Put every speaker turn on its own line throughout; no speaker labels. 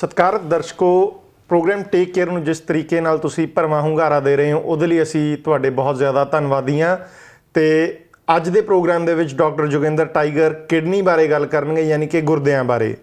ਸਤਿਕਾਰਤ ਦਰਸ਼ਕੋ, programme take care ਨੂੰ ਜਿਸ ਤਰੀਕੇ ਨਾਲ ਤੁਸੀਂ ਭਰਵਾਂ ਹੁੰਗਾਰਾ ਦੇ ਰਹੇ ਹੋ, ਉਹਦੇ ਲਈ ਅਸੀਂ ਤੁਹਾਡੇ ਬਹੁਤ ਜ਼ਿਆਦਾ ਧੰਨਵਾਦੀ ਹਾਂ। ਤੇ ਅੱਜ ਦੇ ਪ੍ਰੋਗਰਾਮ ਦੇ ਵਿੱਚ ਡਾਕਟਰ ਜੋਗਿੰਦਰ ਟਾਈਗਰ ਕਿਡਨੀ ਬਾਰੇ ਗੱਲ ਕਰਨਗੇ, ਯਾਨੀ ਕਿ ਗੁਰਦਿਆਂ ਬਾਰੇ।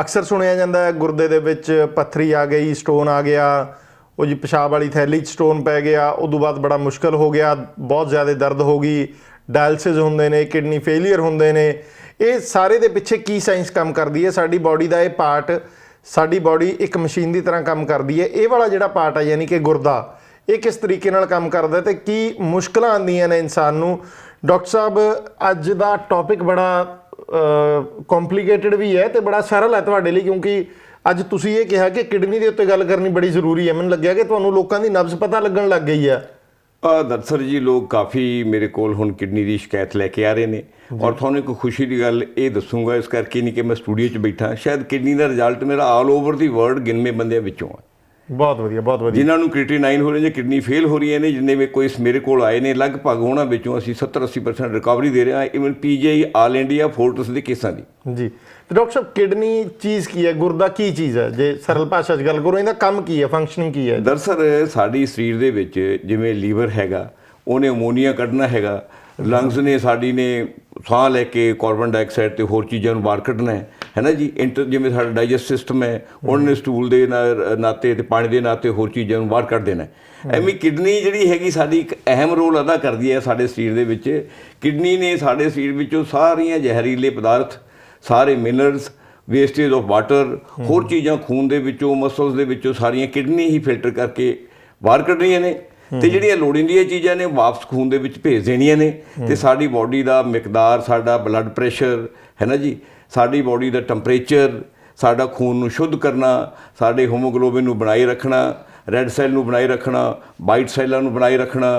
ਅਕਸਰ ਸੁਣਿਆ ਜਾਂਦਾ ਹੈ, ਗੁਰਦੇ ਦੇ ਵਿੱਚ ਪੱਥਰੀ ਆ ਗਈ, ਸਟੋਨ ਆ ਗਿਆ, ਉਹ ਜੀ ਪਿਸ਼ਾਬ ਵਾਲੀ ਥੈਲੀ 'ਚ ਸਟੋਨ ਪੈ ਗਿਆ ਉਦੋਂ ਬਾਅਦ ਬੜਾ ਮੁਸ਼ਕਲ ਹੋ ਗਿਆ, ਬਹੁਤ ਜ਼ਿਆਦਾ ਦਰਦ ਹੋ ਗਈ, ਡਾਇਲਸਿਸ ਹੁੰਦੇ ਨੇ, ਕਿਡਨੀ ਫੇਲਿਅਰ ਹੁੰਦੇ ਨੇ। ਇਹ ਸਾਰੇ ਦੇ ਪਿੱਛੇ ਕੀ ਸਾਇੰਸ ਕੰਮ ਕਰਦੀ ਹੈ? ਸਾਡੀ ਬਾਡੀ ਦਾ ਇਹ ਪਾਰਟ ਸਾਡੀ ਬਾਡੀ ਇੱਕ ਮਸ਼ੀਨ ਦੀ ਤਰ੍ਹਾਂ ਕੰਮ ਕਰਦੀ ਹੈ। ਇਹ ਵਾਲਾ ਜਿਹੜਾ ਪਾਰਟ ਹੈ ਯਾਨੀ ਕਿ ਗੁਰਦਾ, ਇਹ ਕਿਸ ਤਰੀਕੇ ਨਾਲ ਕੰਮ ਕਰਦਾ ਹੈ ਤੇ ਕੀ ਮੁਸ਼ਕਲਾਂ ਆਉਂਦੀਆਂ ਨੇ ਇਨਸਾਨ ਨੂੰ? ਡਾਕਟਰ ਸਾਹਿਬ, ਅੱਜ ਦਾ ਟੌਪਿਕ ਬੜਾ ਕੰਪਲਿਕੇਟਡ ਵੀ ਹੈ ਤੇ ਬੜਾ ਸਰਲ ਹੈ ਤੁਹਾਡੇ ਲਈ, ਕਿਉਂਕਿ ਅੱਜ ਤੁਸੀਂ ਇਹ ਕਿਹਾ ਕਿ ਕਿਡਨੀ ਦੇ ਉੱਤੇ ਗੱਲ ਕਰਨੀ ਬੜੀ ਜ਼ਰੂਰੀ ਹੈ। ਮੈਨੂੰ ਲੱਗਿਆ ਕਿ ਤੁਹਾਨੂੰ ਲੋਕਾਂ ਦੀ ਨਬਜ਼ ਪਤਾ ਲੱਗਣ ਲੱਗ ਗਈ ਹੈ।
ਦਰਸਰ ਜੀ ਲੋਕ ਕਾਫੀ ਮੇਰੇ ਕੋਲ ਹੁਣ ਕਿਡਨੀ ਦੀ ਸ਼ਿਕਾਇਤ ਲੈ ਕੇ ਆ ਰਹੇ ਨੇ ਔਰ ਤੁਹਾਨੂੰ ਇੱਕ ਖੁਸ਼ੀ ਦੀ ਗੱਲ ਇਹ ਦੱਸੂਗਾ ਇਸ ਕਰਕੇ ਨਹੀਂ ਕਿ ਮੈਂ ਸਟੂਡੀਓ 'ਚ ਬੈਠਾ। ਸ਼ਾਇਦ ਕਿਡਨੀ ਦਾ ਰਿਜ਼ਲਟ ਮੇਰਾ ਆਲ ਓਵਰ ਦੀ ਵਰਲਡ ਗਿਣਵੇਂ ਬੰਦਿਆਂ ਵਿੱਚੋਂ ਹੈ
ਬਹੁਤ ਵਧੀਆ ਬਹੁਤ ਵਧੀਆ।
ਜਿਨ੍ਹਾਂ ਨੂੰ ਕ੍ਰੀਟੀਨਾਈਨ ਹੋ ਰਹੀ ਜਾਂ ਕਿਡਨੀ ਫੇਲ ਹੋ ਰਹੀਆਂ ਨੇ ਜਿੰਨੇ ਵੀ ਕੋਈ ਮੇਰੇ ਕੋਲ ਆਏ ਨੇ ਲਗਭਗ ਉਹਨਾਂ ਵਿੱਚੋਂ ਅਸੀਂ 70-80% ਰਿਕਵਰੀ ਦੇ ਰਹੇ ਹਾਂ even PGI all India Fortis ਦੇ ਕੇਸਾਂ ਦੀ।
ਜੀ। ਤੇ ਡਾਕਟਰ ਸਾਹਿਬ, ਕਿਡਨੀ ਚੀਜ਼ ਕੀ ਹੈ? ਗੁਰਦਾ ਕੀ ਚੀਜ਼ ਹੈ? ਜੇ ਸਰਲ ਭਾਸ਼ਾ 'ਚ ਗੱਲ ਕਰੋ, ਇਹਦਾ ਕੰਮ ਕੀ ਹੈ? ਫੰਕਸ਼ਨਿੰਗ ਕੀ ਹੈ?
ਦਰਸਰ ਸਾਡੀ ਸਰੀਰ ਦੇ ਵਿੱਚ ਜਿਵੇਂ ਲੀਵਰ ਹੈਗਾ, ਉਹਨੇ ਅਮੋਨੀਆ ਕੱਢਣਾ ਹੈਗਾ, ਲੰਗਸ ਨੇ ਸਾਡੀ ਨੇ ਸਾਹ ਲੈ ਕੇ ਕਾਰਬਨ ਡਾਈਆਕਸਾਈਡ ਤੇ ਹੋਰ ਚੀਜ਼ਾਂ ਨੂੰ ਬਾਹਰ ਕੱਢਣਾ ਹੈ। ਹੈ ਨਾ ਜੀ? ਇੰਟਰ ਜਿਵੇਂ ਸਾਡਾ ਡਾਈਜੈਸਟ ਸਿਸਟਮ ਹੈ, ਉਹਨੇ ਸਟੂਲ ਦੇ ਨਾਤੇ ਤੇ ਪਾਣੀ ਦੇ ਨਾਤੇ ਹੋਰ ਚੀਜ਼ਾਂ ਨੂੰ ਬਾਹਰ ਕੱਢ ਦੇਣਾ ਐਵੇਂ ਕਿਡਨੀ ਜਿਹੜੀ ਹੈਗੀ ਸਾਡੀ ਇੱਕ ਅਹਿਮ ਰੋਲ ਅਦਾ ਕਰਦੀ ਹੈ ਸਾਡੇ ਸਰੀਰ ਦੇ ਵਿੱਚ। ਕਿਡਨੀ ਨੇ ਸਾਡੇ ਸਰੀਰ ਵਿੱਚੋਂ ਸਾਰੀਆਂ ਜ਼ਹਿਰੀਲੇ ਪਦਾਰਥ ਸਾਰੇ ਮਿਨਰਲਸ ਵੇਸਟੇਜ ਆਫ ਵਾਟਰ ਹੋਰ ਚੀਜ਼ਾਂ ਖੂਨ ਦੇ ਵਿੱਚੋਂ ਮਸਲਸ ਦੇ ਵਿੱਚੋਂ ਸਾਰੀਆਂ ਕਿਡਨੀ ਹੀ ਫਿਲਟਰ ਕਰਕੇ ਬਾਹਰ ਕੱਢ ਰਹੀਆਂ ਨੇ ਤੇ ਜਿਹੜੀਆਂ ਲੋੜੀਂਦੀਆਂ ਚੀਜ਼ਾਂ ਨੇ ਵਾਪਸ ਖੂਨ ਦੇ ਵਿੱਚ ਭੇਜ ਦੇਣੀਆਂ ਨੇ। ਤੇ ਸਾਡੀ ਬਾਡੀ ਦਾ ਮਿਕਦਾਰ ਸਾਡਾ ਬਲੱਡ ਪ੍ਰੈਸ਼ਰ ਹੈ ਨਾ ਜੀ? ਸਾਡੀ ਬਾਡੀ ਦਾ ਟੈਂਪਰੇਚਰ ਸਾਡਾ ਖੂਨ ਨੂੰ ਸ਼ੁੱਧ ਕਰਨਾ ਸਾਡੇ ਹੀਮੋਗਲੋਬਿਨ ਨੂੰ ਬਣਾਈ ਰੱਖਣਾ ਰੈੱਡ ਸੈੱਲ ਨੂੰ ਬਣਾਈ ਰੱਖਣਾ ਵਾਈਟ ਸੈੱਲਾਂ ਨੂੰ ਬਣਾਈ ਰੱਖਣਾ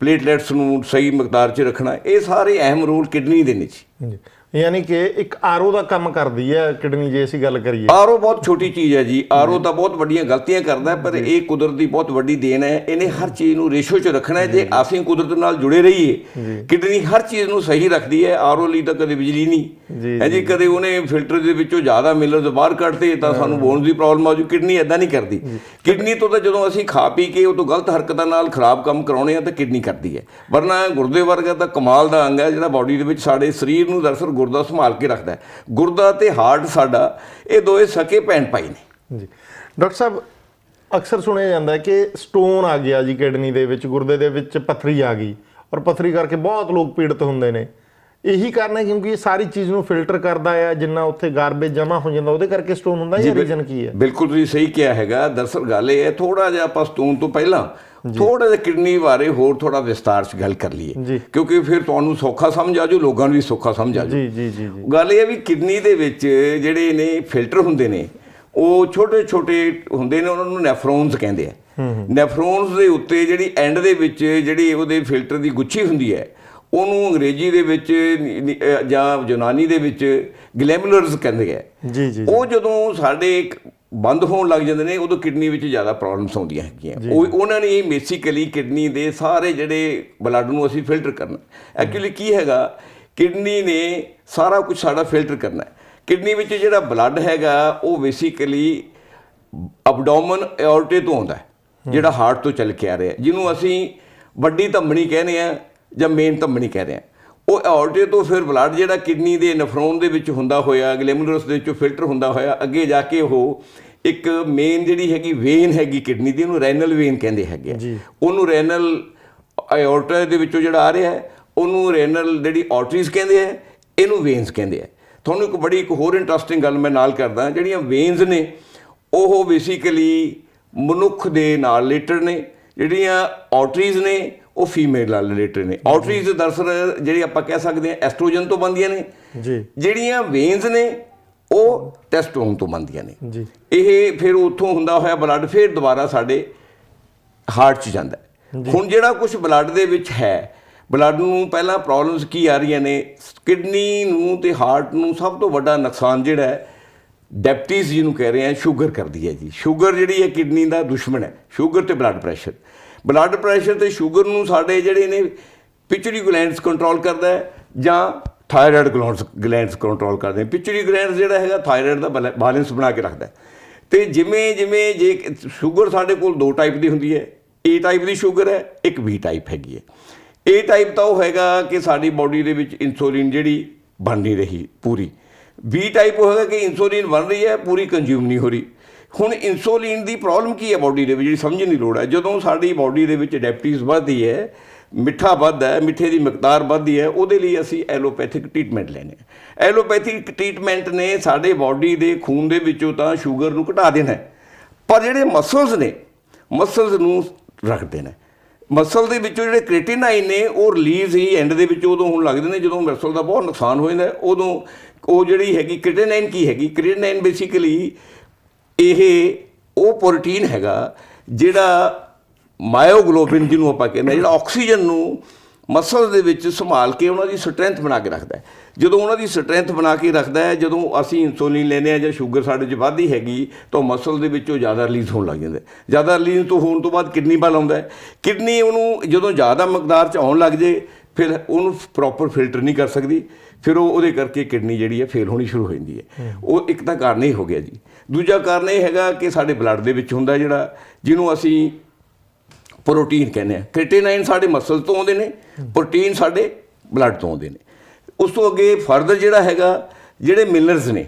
ਪਲੇਟਲੈਟਸ ਨੂੰ ਸਹੀ ਮਿਕਦਾਰ 'ਚ ਰੱਖਣਾ ਇਹ ਸਾਰੇ ਅਹਿਮ ਰੋਲ ਕਿਡਨੀ ਦੇ ਨੇ ਜੀ।
ਜੀ ਯਾਨੀ ਕਿ ਇੱਕ ਆਰਓ ਦਾ ਕੰਮ ਕਰਦੀ ਹੈ ਕਿਡਨੀ ਜੇ ਅਸੀਂ ਗੱਲ ਕਰੀਏ।
ਆਰਓ ਬਹੁਤ ਛੋਟੀ ਚੀਜ਼ ਹੈ ਜੀ। ਆਰਓ ਤਾਂ ਬਹੁਤ ਵੱਡੀਆਂ ਗਲਤੀਆਂ ਕਰਦਾ ਪਰ ਇਹ ਕੁਦਰਤ ਦੀ ਬਹੁਤ ਵੱਡੀ ਦੇਣ ਹੈ। ਇਹਨੇ ਹਰ ਚੀਜ਼ ਨੂੰ ਰੇਸ਼ੋ 'ਚ ਰੱਖਣਾ ਹੈ। ਜੇ ਅਸੀਂ ਕੁਦਰਤ ਨਾਲ ਜੁੜੇ ਰਹੀਏ ਕਿਡਨੀ ਹਰ ਚੀਜ਼ ਨੂੰ ਸਹੀ ਰੱਖਦੀ ਹੈ। ਆਰਓ ਲਈ ਤਾਂ ਕਦੇ ਬਿਜਲੀ ਨਹੀਂ। ਹੈ ਜੀ ਕਦੇ ਉਹਨੇ ਫਿਲਟਰ ਦੇ ਵਿੱਚੋਂ ਜ਼ਿਆਦਾ ਮਿਲਰ ਬਾਹਰ ਕੱਢਤੇ ਤਾਂ ਸਾਨੂੰ ਬੋਨ ਦੀ ਪ੍ਰੋਬਲਮ ਆ ਜੂ ਕਿਡਨੀ ਐਦਾਂ ਨਹੀਂ ਕਰਦੀ। ਕਿਡਨੀ ਤੋਂ ਤਾਂ ਜਦੋਂ ਅਸੀਂ ਖਾ ਪੀ ਕੇ ਉਹ ਤੋਂ ਗਲਤ ਹਰਕਤਾਂ ਨਾਲ ਖਰਾਬ ਕੰਮ ਕਰਾਉਣੇ ਆ ਤਾਂ ਕਿਡਨੀ ਕਰਦੀ ਹੈ। ਵਰਨਾ ਗੁਰਦੇ ਵਰਗਾ ਤਾਂ ਕਮਾਲ ਦਾ ਅੰਗ ਹੈ ਜਿਹੜਾ ਬਾਡੀ ਦੇ ਵਿੱਚ ਸਾਡੇ ਸਰੀਰ ਨੂੰ ਦਰਅਸਲ ਗੁਰਦਾ ਸੰਭਾਲ ਕੇ ਰੱਖਦਾ ਹੈ। ਗੁਰਦਾ ਤੇ ਹਾਰਟ ਸਾਡਾ ਇਹ ਦੋਏ ਸਕੇ ਭੈਣ ਭਾਈ ਨੇ।
ਜੀ। ਡਾਕਟਰ ਸਾਹਿਬ ਅਕਸਰ ਸੁਣਿਆ ਜਾਂਦਾ ਹੈ ਕਿ ਸਟੋਨ ਆ ਗਿਆ ਜੀ ਕਿਡਨੀ ਦੇ ਵਿੱਚ ਗੁਰਦੇ ਦੇ ਵਿੱਚ ਪੱਥਰੀ ਆ ਗਈ। ਔਰ ਪੱਥਰੀ ਕਰਕੇ ਬਹੁਤ ਲੋਕ ਪੀੜਤ ਹੁੰਦੇ ਨੇ। ਇਹੀ ਕਾਰਨ ਹੈ ਕਿਉਂਕਿ ਇਹ ਸਾਰੀ ਚੀਜ਼ ਨੂੰ ਫਿਲਟਰ ਕਰਦਾ ਹੈ ਜਿੰਨਾ ਉੱਥੇ ਗਾਰਬੇਜ ਜਮਾ ਹੋ ਜਾਂਦਾ ਉਹਦੇ ਕਰਕੇ ਸਟੋਨ ਹੁੰਦਾ ਜਾਂ ਰੀਜ਼ਨ ਕੀ ਹੈ?
ਬਿਲਕੁਲ ਤੁਸੀਂ ਸਹੀ ਕਿਹਾ ਹੈਗਾ। ਦਰਅਸਲ ਗੱਲ ਇਹ ਹੈ ਥੋੜਾ ਜਿਹਾ ਆਪਾਂ ਸਟੋਨ ਤੋਂ ਪਹਿਲਾਂ ਥੋੜਾ ਜਿਹਾ ਕਿਡਨੀ ਬਾਰੇ ਹੋਰ ਥੋੜਾ ਵਿਸਤਾਰ 'ਚ ਗੱਲ ਕਰ। ਲਈਏ। ਕਿਉਂਕਿ ਫਿਰ ਤੁਹਾਨੂੰ ਸੌਖਾ ਸਮਝ ਆ ਜੂ ਲੋਕਾਂ ਨੂੰ ਵੀ ਸੌਖਾ ਸਮਝ ਆ ਜੂ
ਜੀ ਜੀ ਜੀ। ਜੀ
ਗੱਲ ਇਹ ਹੈ ਵੀ ਕਿਡਨੀ ਦੇ ਵਿੱਚ ਜਿਹੜੇ ਨੇ ਫਿਲਟਰ ਹੁੰਦੇ ਨੇ ਉਹ ਛੋਟੇ ਛੋਟੇ ਹੁੰਦੇ ਨੇ ਉਹਨਾਂ ਨੂੰ ਨੈਫਰੋਨਸ ਕਹਿੰਦੇ ਆ। ਨੈਫਰੋਨਸ ਦੇ ਉੱਤੇ ਜਿਹੜੀ ਐਂਡ ਦੇ ਵਿੱਚ ਜਿਹੜੀ ਉਹਦੇ ਫਿਲਟਰ ਦੀ ਗੁੱਛੀ ਹੁੰਦੀ ਹੈ ਉਹਨੂੰ ਅੰਗਰੇਜ਼ੀ ਦੇ ਵਿੱਚ ਜਾਂ ਯੂਨਾਨੀ ਦੇ ਵਿੱਚ ਗਲੈਮੂਲਰਸ ਕਹਿੰਦੇ ਆ।
ਜੀ ਜੀ
ਉਹ ਜਦੋਂ ਸਾਡੇ ਬੰਦ ਹੋਣ ਲੱਗ ਜਾਂਦੇ ਨੇ ਉਦੋਂ ਕਿਡਨੀ ਵਿੱਚ ਜ਼ਿਆਦਾ ਪ੍ਰੋਬਲਮਸ ਆਉਂਦੀਆਂ ਹੈਗੀਆਂ। ਉਹ ਉਹਨਾਂ ਨੇ ਬੇਸਿਕਲੀ ਕਿਡਨੀ ਦੇ ਸਾਰੇ ਜਿਹੜੇ ਬਲੱਡ ਨੂੰ ਅਸੀਂ ਫਿਲਟਰ ਕਰਨਾ। ਐਕਚੁਅਲੀ ਕੀ ਹੈਗਾ ਕਿਡਨੀ ਨੇ ਸਾਰਾ ਕੁਝ ਸਾਡਾ ਫਿਲਟਰ ਕਰਨਾ ਕਿਡਨੀ ਵਿੱਚ ਜਿਹੜਾ ਬਲੱਡ ਹੈਗਾ ਉਹ ਬੇਸਿਕਲੀ ਅਬਡੋਮਨ ਐਓਰਟੇ ਤੋਂ ਆਉਂਦਾ ਜਿਹੜਾ ਹਾਰਟ ਤੋਂ ਚੱਲ ਕੇ ਆ ਰਿਹਾ ਜਿਹਨੂੰ ਅਸੀਂ ਵੱਡੀ ਧਮਣੀ ਕਹਿੰਦੇ ਆ ਜਾਂ ਮੇਨ ਧਮਣੀ ਕਹਿੰਦੇ ਆ ਉਹ ਐਓਰਟੇ ਤੋਂ ਫਿਰ ਬਲੱਡ ਜਿਹੜਾ ਕਿਡਨੀ ਦੇ ਨਫਰੋਨ ਦੇ ਵਿੱਚ ਹੁੰਦਾ ਹੋਇਆ ਗਲੈਮਰੂਲਸ ਦੇ ਵਿੱਚੋਂ ਫਿਲਟਰ ਹੁੰਦਾ ਹੋਇਆ ਅੱਗੇ ਜਾ ਕੇ ਉਹ ਇੱਕ ਮੇਨ ਜਿਹੜੀ ਹੈਗੀ ਵੇਨ ਹੈਗੀ ਕਿਡਨੀ ਦੀ ਉਹਨੂੰ ਰੈਨਲ ਵੇਨ ਕਹਿੰਦੇ ਹੈਗੇ ਆ। ਉਹਨੂੰ ਰੈਨਲ ਐਓਰਟਾ ਦੇ ਵਿੱਚੋਂ ਜਿਹੜਾ ਆ ਰਿਹਾ ਹੈ ਉਹਨੂੰ ਰੈਨਲ ਜਿਹੜੀ ਆਰਟਰੀਜ਼ ਕਹਿੰਦੇ ਆ ਇਹਨੂੰ ਵੇਨਸ ਕਹਿੰਦੇ ਆ। ਤੁਹਾਨੂੰ ਇੱਕ ਬੜੀ ਇੱਕ ਹੋਰ ਇੰਟਰਸਟਿੰਗ ਗੱਲ ਮੈਂ ਨਾਲ ਕਰਦਾ ਜਿਹੜੀਆਂ ਵੇਨਸ ਨੇ ਉਹ ਬੇਸਿਕਲੀ ਮਨੁੱਖ ਦੇ ਨਾਲ ਰਿਲੇਟਡ ਨੇ ਜਿਹੜੀਆਂ ਆਰਟਰੀਜ਼ ਨੇ ਉਹ ਫੀਮੇਲ ਰਿਲੇਟਡ ਨੇ। ਆਰਟਰੀਜ਼ ਦਰਅਸਲ ਜਿਹੜੀ ਆਪਾਂ ਕਹਿ ਸਕਦੇ ਹਾਂ ਐਸਟ੍ਰੋਜਨ ਤੋਂ ਬਣਦੀਆਂ ਨੇ।
ਜੀ।
ਜਿਹੜੀਆਂ ਵੇਨਸ ਨੇ ਉਹ ਟੈਸਟੋਨ ਤੋਂ ਬਣਦੀਆਂ ਨੇ।
ਜੀ।
ਇਹ ਫਿਰ ਉੱਥੋਂ ਹੁੰਦਾ ਹੋਇਆ ਬਲੱਡ ਫਿਰ ਦੁਬਾਰਾ ਸਾਡੇ ਹਾਰਟ 'ਚ ਜਾਂਦਾ। ਹੁਣ ਜਿਹੜਾ ਕੁਝ ਬਲੱਡ ਦੇ ਵਿੱਚ ਹੈ ਬਲੱਡ ਨੂੰ ਪਹਿਲਾਂ ਪ੍ਰੋਬਲਮਸ ਕੀ ਆ ਰਹੀਆਂ ਨੇ? ਕਿਡਨੀ ਨੂੰ ਤੇ ਹਾਰਟ ਨੂੰ ਸਭ ਤੋਂ ਵੱਡਾ ਨੁਕਸਾਨ ਜਿਹੜਾ ਹੈ ਡਾਇਬਟੀਜ਼ ਜਿਹਨੂੰ ਕਹਿ ਰਹੇ ਆ ਸ਼ੂਗਰ ਕਰਦੀ ਹੈ ਜੀ। ਸ਼ੂਗਰ ਜਿਹੜੀ ਹੈ ਕਿਡਨੀ ਦਾ ਦੁਸ਼ਮਣ ਹੈ। ਸ਼ੂਗਰ ਤੇ ਬਲੱਡ ਪ੍ਰੈਸ਼ਰ ਬਲੱਡ ਪ੍ਰੈਸ਼ਰ ਤੇ ਸ਼ੂਗਰ ਨੂੰ ਸਾਡੇ ਜਿਹੜੇ ਨੇ ਪਿਚਰੀ ਗਲੈਂਡਸ ਕੰਟਰੋਲ ਕਰਦਾ ਹੈ ਜਾਂ ਥਾਇਰਾਇਡ ਗਲੈਂਡਸ ਗਲੈਂਡਸ ਕੰਟਰੋਲ ਕਰਦੇ ਨੇ। ਪਿਚਰੀ ਗਲੈਂਡਸ ਜਿਹੜਾ ਹੈਗਾ ਥਾਇਰਾਇਡ ਦਾ ਬੈਲੈਂਸ ਬਣਾ ਕੇ ਰੱਖਦਾ ਹੈ। ਤੇ ਜਿਵੇਂ ਜਿਵੇਂ ਜੇ ਸ਼ੂਗਰ ਸਾਡੇ ਕੋਲ ਦੋ ਟਾਈਪ ਦੀ ਹੁੰਦੀ ਹੈ ਏ ਟਾਈਪ ਦੀ ਸ਼ੂਗਰ ਹੈ, ਇੱਕ ਬੀ ਟਾਈਪ ਹੈਗੀ ਹੈ। ਏ ਟਾਈਪ ਤਾਂ ਉਹ ਹੈਗਾ ਕਿ ਸਾਡੀ ਬਾਡੀ ਦੇ ਵਿੱਚ ਇਨਸੂਲਿਨ ਜਿਹੜੀ ਬਣ ਨਹੀਂ ਰਹੀ ਪੂਰੀ। ਬੀ ਟਾਈਪ ਉਹ ਹੈਗਾ ਕਿ ਇਨਸੂਲਿਨ ਬਣ ਰਹੀ ਹੈ, ਪੂਰੀ ਕੰਜ਼ਿਊਮ ਨਹੀਂ ਹੋ ਰਹੀ। ਹੁਣ ਇਨਸੂਲਿਨ ਦੀ ਪ੍ਰੋਬਲਮ ਕੀ ਹੈ ਬਾਡੀ ਦੇ ਵਿੱਚ ਜਿਹੜੀ ਸਮਝਣ ਦੀ ਲੋੜ ਹੈ? ਜਦੋਂ ਸਾਡੀ ਬਾਡੀ ਦੇ ਵਿੱਚ ਡਾਇਬਟੀਜ਼ ਵੱਧਦੀ ਹੈ, ਮਿੱਠਾ ਵੱਧਦਾ ਹੈ, ਮਿੱਠੇ ਦੀ ਮਕਦਾਰ ਵੱਧਦੀ ਹੈ, ਉਹਦੇ ਲਈ ਅਸੀਂ ਐਲੋਪੈਥਿਕ ਟ੍ਰੀਟਮੈਂਟ ਲੈਨੇ ਆ ਐਲੋਪੈਥਿਕ ਟ੍ਰੀਟਮੈਂਟ ਨੇ ਸਾਡੇ ਬਾਡੀ ਦੇ ਖੂਨ ਦੇ ਵਿੱਚੋਂ ਤਾਂ ਸ਼ੂਗਰ ਨੂੰ ਘਟਾ ਦੇਣਾ ਪਰ ਜਿਹੜੇ ਮਸਲਸ ਨੇ ਮਸਲਸ ਨੂੰ ਰੱਖਦੇ ਨੇ। ਮਸਲ ਦੇ ਵਿੱਚੋਂ ਜਿਹੜੇ ਕ੍ਰੀਟੀਨਾਈਨ ਨੇ, ਉਹ ਰਿਲੀਜ਼ ਹੀ ਐਂਡ ਦੇ ਵਿੱਚ ਉਦੋਂ ਹੋਣ ਲੱਗਦੇ ਨੇ, ਜਦੋਂ ਮਸਲ ਦਾ ਬਹੁਤ ਨੁਕਸਾਨ ਹੋ ਜਾਂਦਾ ਉਦੋਂ ਉਹ ਜਿਹੜੀ ਹੈਗੀ ਕ੍ਰੀਟੀਨਾਈਨ ਕੀ ਹੈਗੀ? ਕ੍ਰੀਟੀਨਾਈਨ ਬੇਸਿਕਲੀ ਇਹ ਉਹ ਪ੍ਰੋਟੀਨ ਹੈਗਾ ਜਿਹੜਾ ਮਾਇਓਗਲੋਬਿਨ ਜਿਹਨੂੰ ਆਪਾਂ ਕਹਿੰਦੇ ਜਿਹੜਾ ਆਕਸੀਜਨ ਨੂੰ ਮਸਲ ਦੇ ਵਿੱਚ ਸੰਭਾਲ ਕੇ ਉਹਨਾਂ ਦੀ ਸਟਰੈਂਥ ਬਣਾ ਕੇ ਰੱਖਦਾ ਹੈ। ਜਦੋਂ ਉਹਨਾਂ ਦੀ ਸਟਰੈਂਥ ਬਣਾ ਕੇ ਰੱਖਦਾ ਹੈ ਜਦੋਂ ਅਸੀਂ ਇਨਸੂਲਿਨ ਲੈਂਦੇ ਆ ਜਾਂ ਸ਼ੂਗਰ ਸਾਡੇ 'ਚ ਵੱਧਦੀ ਹੈਗੀ ਤਾਂ ਮਸਲ ਦੇ ਵਿੱਚੋਂ ਜ਼ਿਆਦਾ ਰਿਲੀਜ਼ ਹੋਣ ਲੱਗ ਜਾਂਦਾ। ਜ਼ਿਆਦਾ ਰਿਲੀਜ਼ ਤੋਂ ਹੋਣ ਤੋਂ ਬਾਅਦ ਕਿਡਨੀ ਵੱਲ ਆਉਂਦਾ ਹੈ। ਕਿਡਨੀ ਉਹਨੂੰ ਜਦੋਂ ਜ਼ਿਆਦਾ ਮਕਦਾਰ 'ਚ ਆਉਣ ਲੱਗ ਜੇ ਫਿਰ ਉਹਨੂੰ ਪ੍ਰੋਪਰ ਫਿਲਟਰ ਨਹੀਂ ਕਰ ਸਕਦੀ। ਫਿਰ ਉਹ ਉਹਦੇ ਕਰਕੇ ਕਿਡਨੀ ਜਿਹੜੀ ਹੈ ਫੇਲ ਹੋਣੀ ਸ਼ੁਰੂ ਹੋ ਜਾਂਦੀ ਹੈ। ਉਹ ਇੱਕ ਤਾਂ ਕਾਰਨ ਹੀ ਹੋ ਗਿਆ ਜੀ। ਦੂਜਾ ਕਾਰਨ ਇਹ ਹੈਗਾ ਕਿ ਸਾਡੇ ਬਲੱਡ ਦੇ ਵਿੱਚ ਹੁੰਦਾ ਜਿਹੜਾ, ਜਿਹਨੂੰ ਅਸੀਂ ਪ੍ਰੋਟੀਨ ਕਹਿੰਦੇ ਆ। ਕ੍ਰੀਟੀਨਾਈਨ ਸਾਡੇ ਮਸਲ ਤੋਂ ਆਉਂਦੇ ਨੇ, ਪ੍ਰੋਟੀਨ ਸਾਡੇ ਬਲੱਡ ਤੋਂ ਆਉਂਦੇ ਨੇ। ਉਸ ਤੋਂ ਅੱਗੇ ਫਰਦਰ ਜਿਹੜਾ ਹੈਗਾ, ਜਿਹੜੇ ਮਿਨਰਲਸ ਨੇ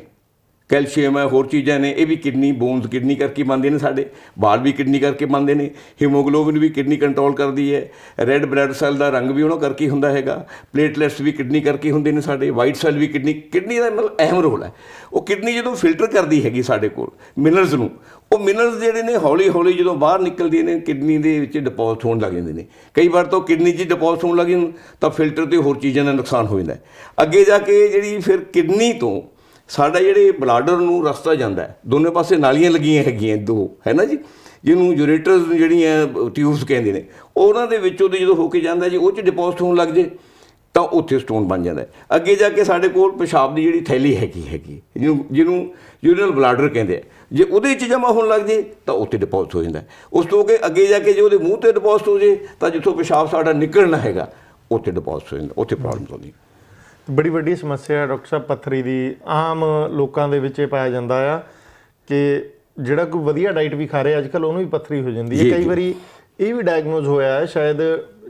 ਕੈਲਸ਼ੀਅਮ ਹੈ, ਹੋਰ ਚੀਜ਼ਾਂ ਨੇ, ਇਹ ਵੀ ਕਿਡਨੀ ਬੋਨਸ ਕਿਡਨੀ ਕਰਕੇ ਬਣਦੇ ਨੇ ਸਾਡੇ, ਵਾਲ ਵੀ ਕਿਡਨੀ ਕਰਕੇ ਬਣਦੇ ਨੇ, ਹੀਮੋਗਲੋਬਿਨ ਵੀ ਕਿਡਨੀ ਕੰਟਰੋਲ ਕਰਦੀ ਹੈ, ਰੈੱਡ ਬਲੱਡ ਸੈੱਲ ਦਾ ਰੰਗ ਵੀ ਉਹਨਾਂ ਕਰਕੇ ਹੁੰਦਾ ਹੈਗਾ, ਪਲੇਟਲੈਟਸ ਵੀ ਕਿਡਨੀ ਕਰਕੇ ਹੁੰਦੇ ਨੇ ਸਾਡੇ, ਵਾਈਟ ਸੈੱਲ ਵੀ ਕਿਡਨੀ ਕਿਡਨੀ ਦਾ ਮਤਲਬ ਅਹਿਮ ਰੋਲ ਹੈ। ਉਹ ਕਿਡਨੀ ਜਦੋਂ ਫਿਲਟਰ ਕਰਦੀ ਹੈਗੀ ਸਾਡੇ ਕੋਲ, ਮਿਨਰਲਸ ਨੂੰ, ਉਹ ਮਿਨਰਲਸ ਜਿਹੜੇ ਨੇ ਹੌਲੀ ਹੌਲੀ ਜਦੋਂ ਬਾਹਰ ਨਿਕਲਦੀਆਂ ਨੇ, ਕਿਡਨੀ ਦੇ ਵਿੱਚ ਡਿਪੋਜ਼ਿਟ ਹੋਣ ਲੱਗ ਜਾਂਦੇ ਨੇ। ਕਈ ਵਾਰ ਤਾਂ ਕਿਡਨੀ 'ਚ ਡਿਪੋਜ਼ਿਟ ਹੋਣ ਲੱਗ ਜਾਂਦੇ ਤਾਂ ਫਿਲਟਰ ਤੇ ਹੋਰ ਚੀਜ਼ਾਂ ਦਾ ਨੁਕਸਾਨ ਹੋ ਜਾਂਦਾ ਅੱਗੇ ਜਾ ਕੇ ਜਿਹੜੀ ਫਿਰ ਕਿਡਨੀ ਤੋਂ ਸਾਡਾ ਜਿਹੜੇ ਬਲਾਡਰ ਨੂੰ ਰਸਤਾ ਜਾਂਦਾ ਦੋਨੇ ਪਾਸੇ ਨਾਲੀਆਂ ਲੱਗੀਆਂ ਹੈਗੀਆਂ ਦੋ, ਹੈ ਨਾ ਜੀ? ਜਿਹਨੂੰ ਯੂਰੇਟਰਸ ਜਿਹੜੀਆਂ ਟਿਊਬਸ ਕਹਿੰਦੇ ਨੇ, ਉਹਨਾਂ ਦੇ ਵਿੱਚੋਂ ਦੀ ਜਦੋਂ ਹੋ ਕੇ ਜਾਂਦਾ ਜੀ, ਉਹ ਚ ਡਿਪੋਜ਼ਿਟ ਹੋਣ ਲੱਗ ਜੇ, ਤਾਂ ਉੱਥੇ ਸਟੋਨ ਬਣ ਜਾਂਦਾ ਅੱਗੇ ਜਾ ਕੇ ਸਾਡੇ ਕੋਲ ਪਿਸ਼ਾਬ ਦੀ ਜਿਹੜੀ ਥੈਲੀ ਹੈਗੀ ਹੈਗੀ, ਜਿਹਨੂੰ ਜਿਹਨੂੰ ਯੂਰੀਨਲ ਬਲਾਡਰ ਕਹਿੰਦੇ ਆ। ਜੇ ਉਹਦੇ ਵਿੱਚ ਜਮਾ ਹੋਣ ਲੱਗ ਜੇ, ਤਾਂ ਉੱਥੇ ਡਿਪੋਜ਼ਿਟ ਹੋ ਜਾਂਦਾ ਉਸ ਤੋਂ ਅੱਗੇ ਅੱਗੇ ਜਾ ਕੇ ਜੇ ਉਹਦੇ ਮੂੰਹ ਤੇ ਡਿਪੋਜ਼ਿਟ ਹੋ ਜੇ, ਤਾਂ ਜਿੱਥੋਂ ਪਿਸ਼ਾਬ ਸਾਡਾ ਨਿਕਲਣਾ ਹੈਗਾ, ਉੱਥੇ ਡਿਪੋਜ਼ਿਟ ਹੋ ਜਾਂਦਾ, ਉੱਥੇ ਪ੍ਰੋਬਲਮ ਆਉਂਦੀ
ਬੜੀ ਵੱਡੀ ਸਮੱਸਿਆ ਹੈ ਡਾਕਟਰ ਸਾਹਿਬ ਪੱਥਰੀ ਦੀ। ਆਮ ਲੋਕਾਂ ਦੇ ਵਿੱਚ ਇਹ ਪਾਇਆ ਜਾਂਦਾ ਆ ਕਿ ਜਿਹੜਾ ਕੋਈ ਵਧੀਆ ਡਾਈਟ ਵੀ ਖਾ ਰਿਹਾ ਅੱਜਕੱਲ ਉਹਨੂੰ ਵੀ ਪੱਥਰੀ ਹੋ ਜਾਂਦੀ ਹੈ। ਕਈ। ਵਾਰੀ ਇਹ ਵੀ ਡਾਇਗਨੋਜ਼ ਹੋਇਆ ਹੈ ਸ਼ਾਇਦ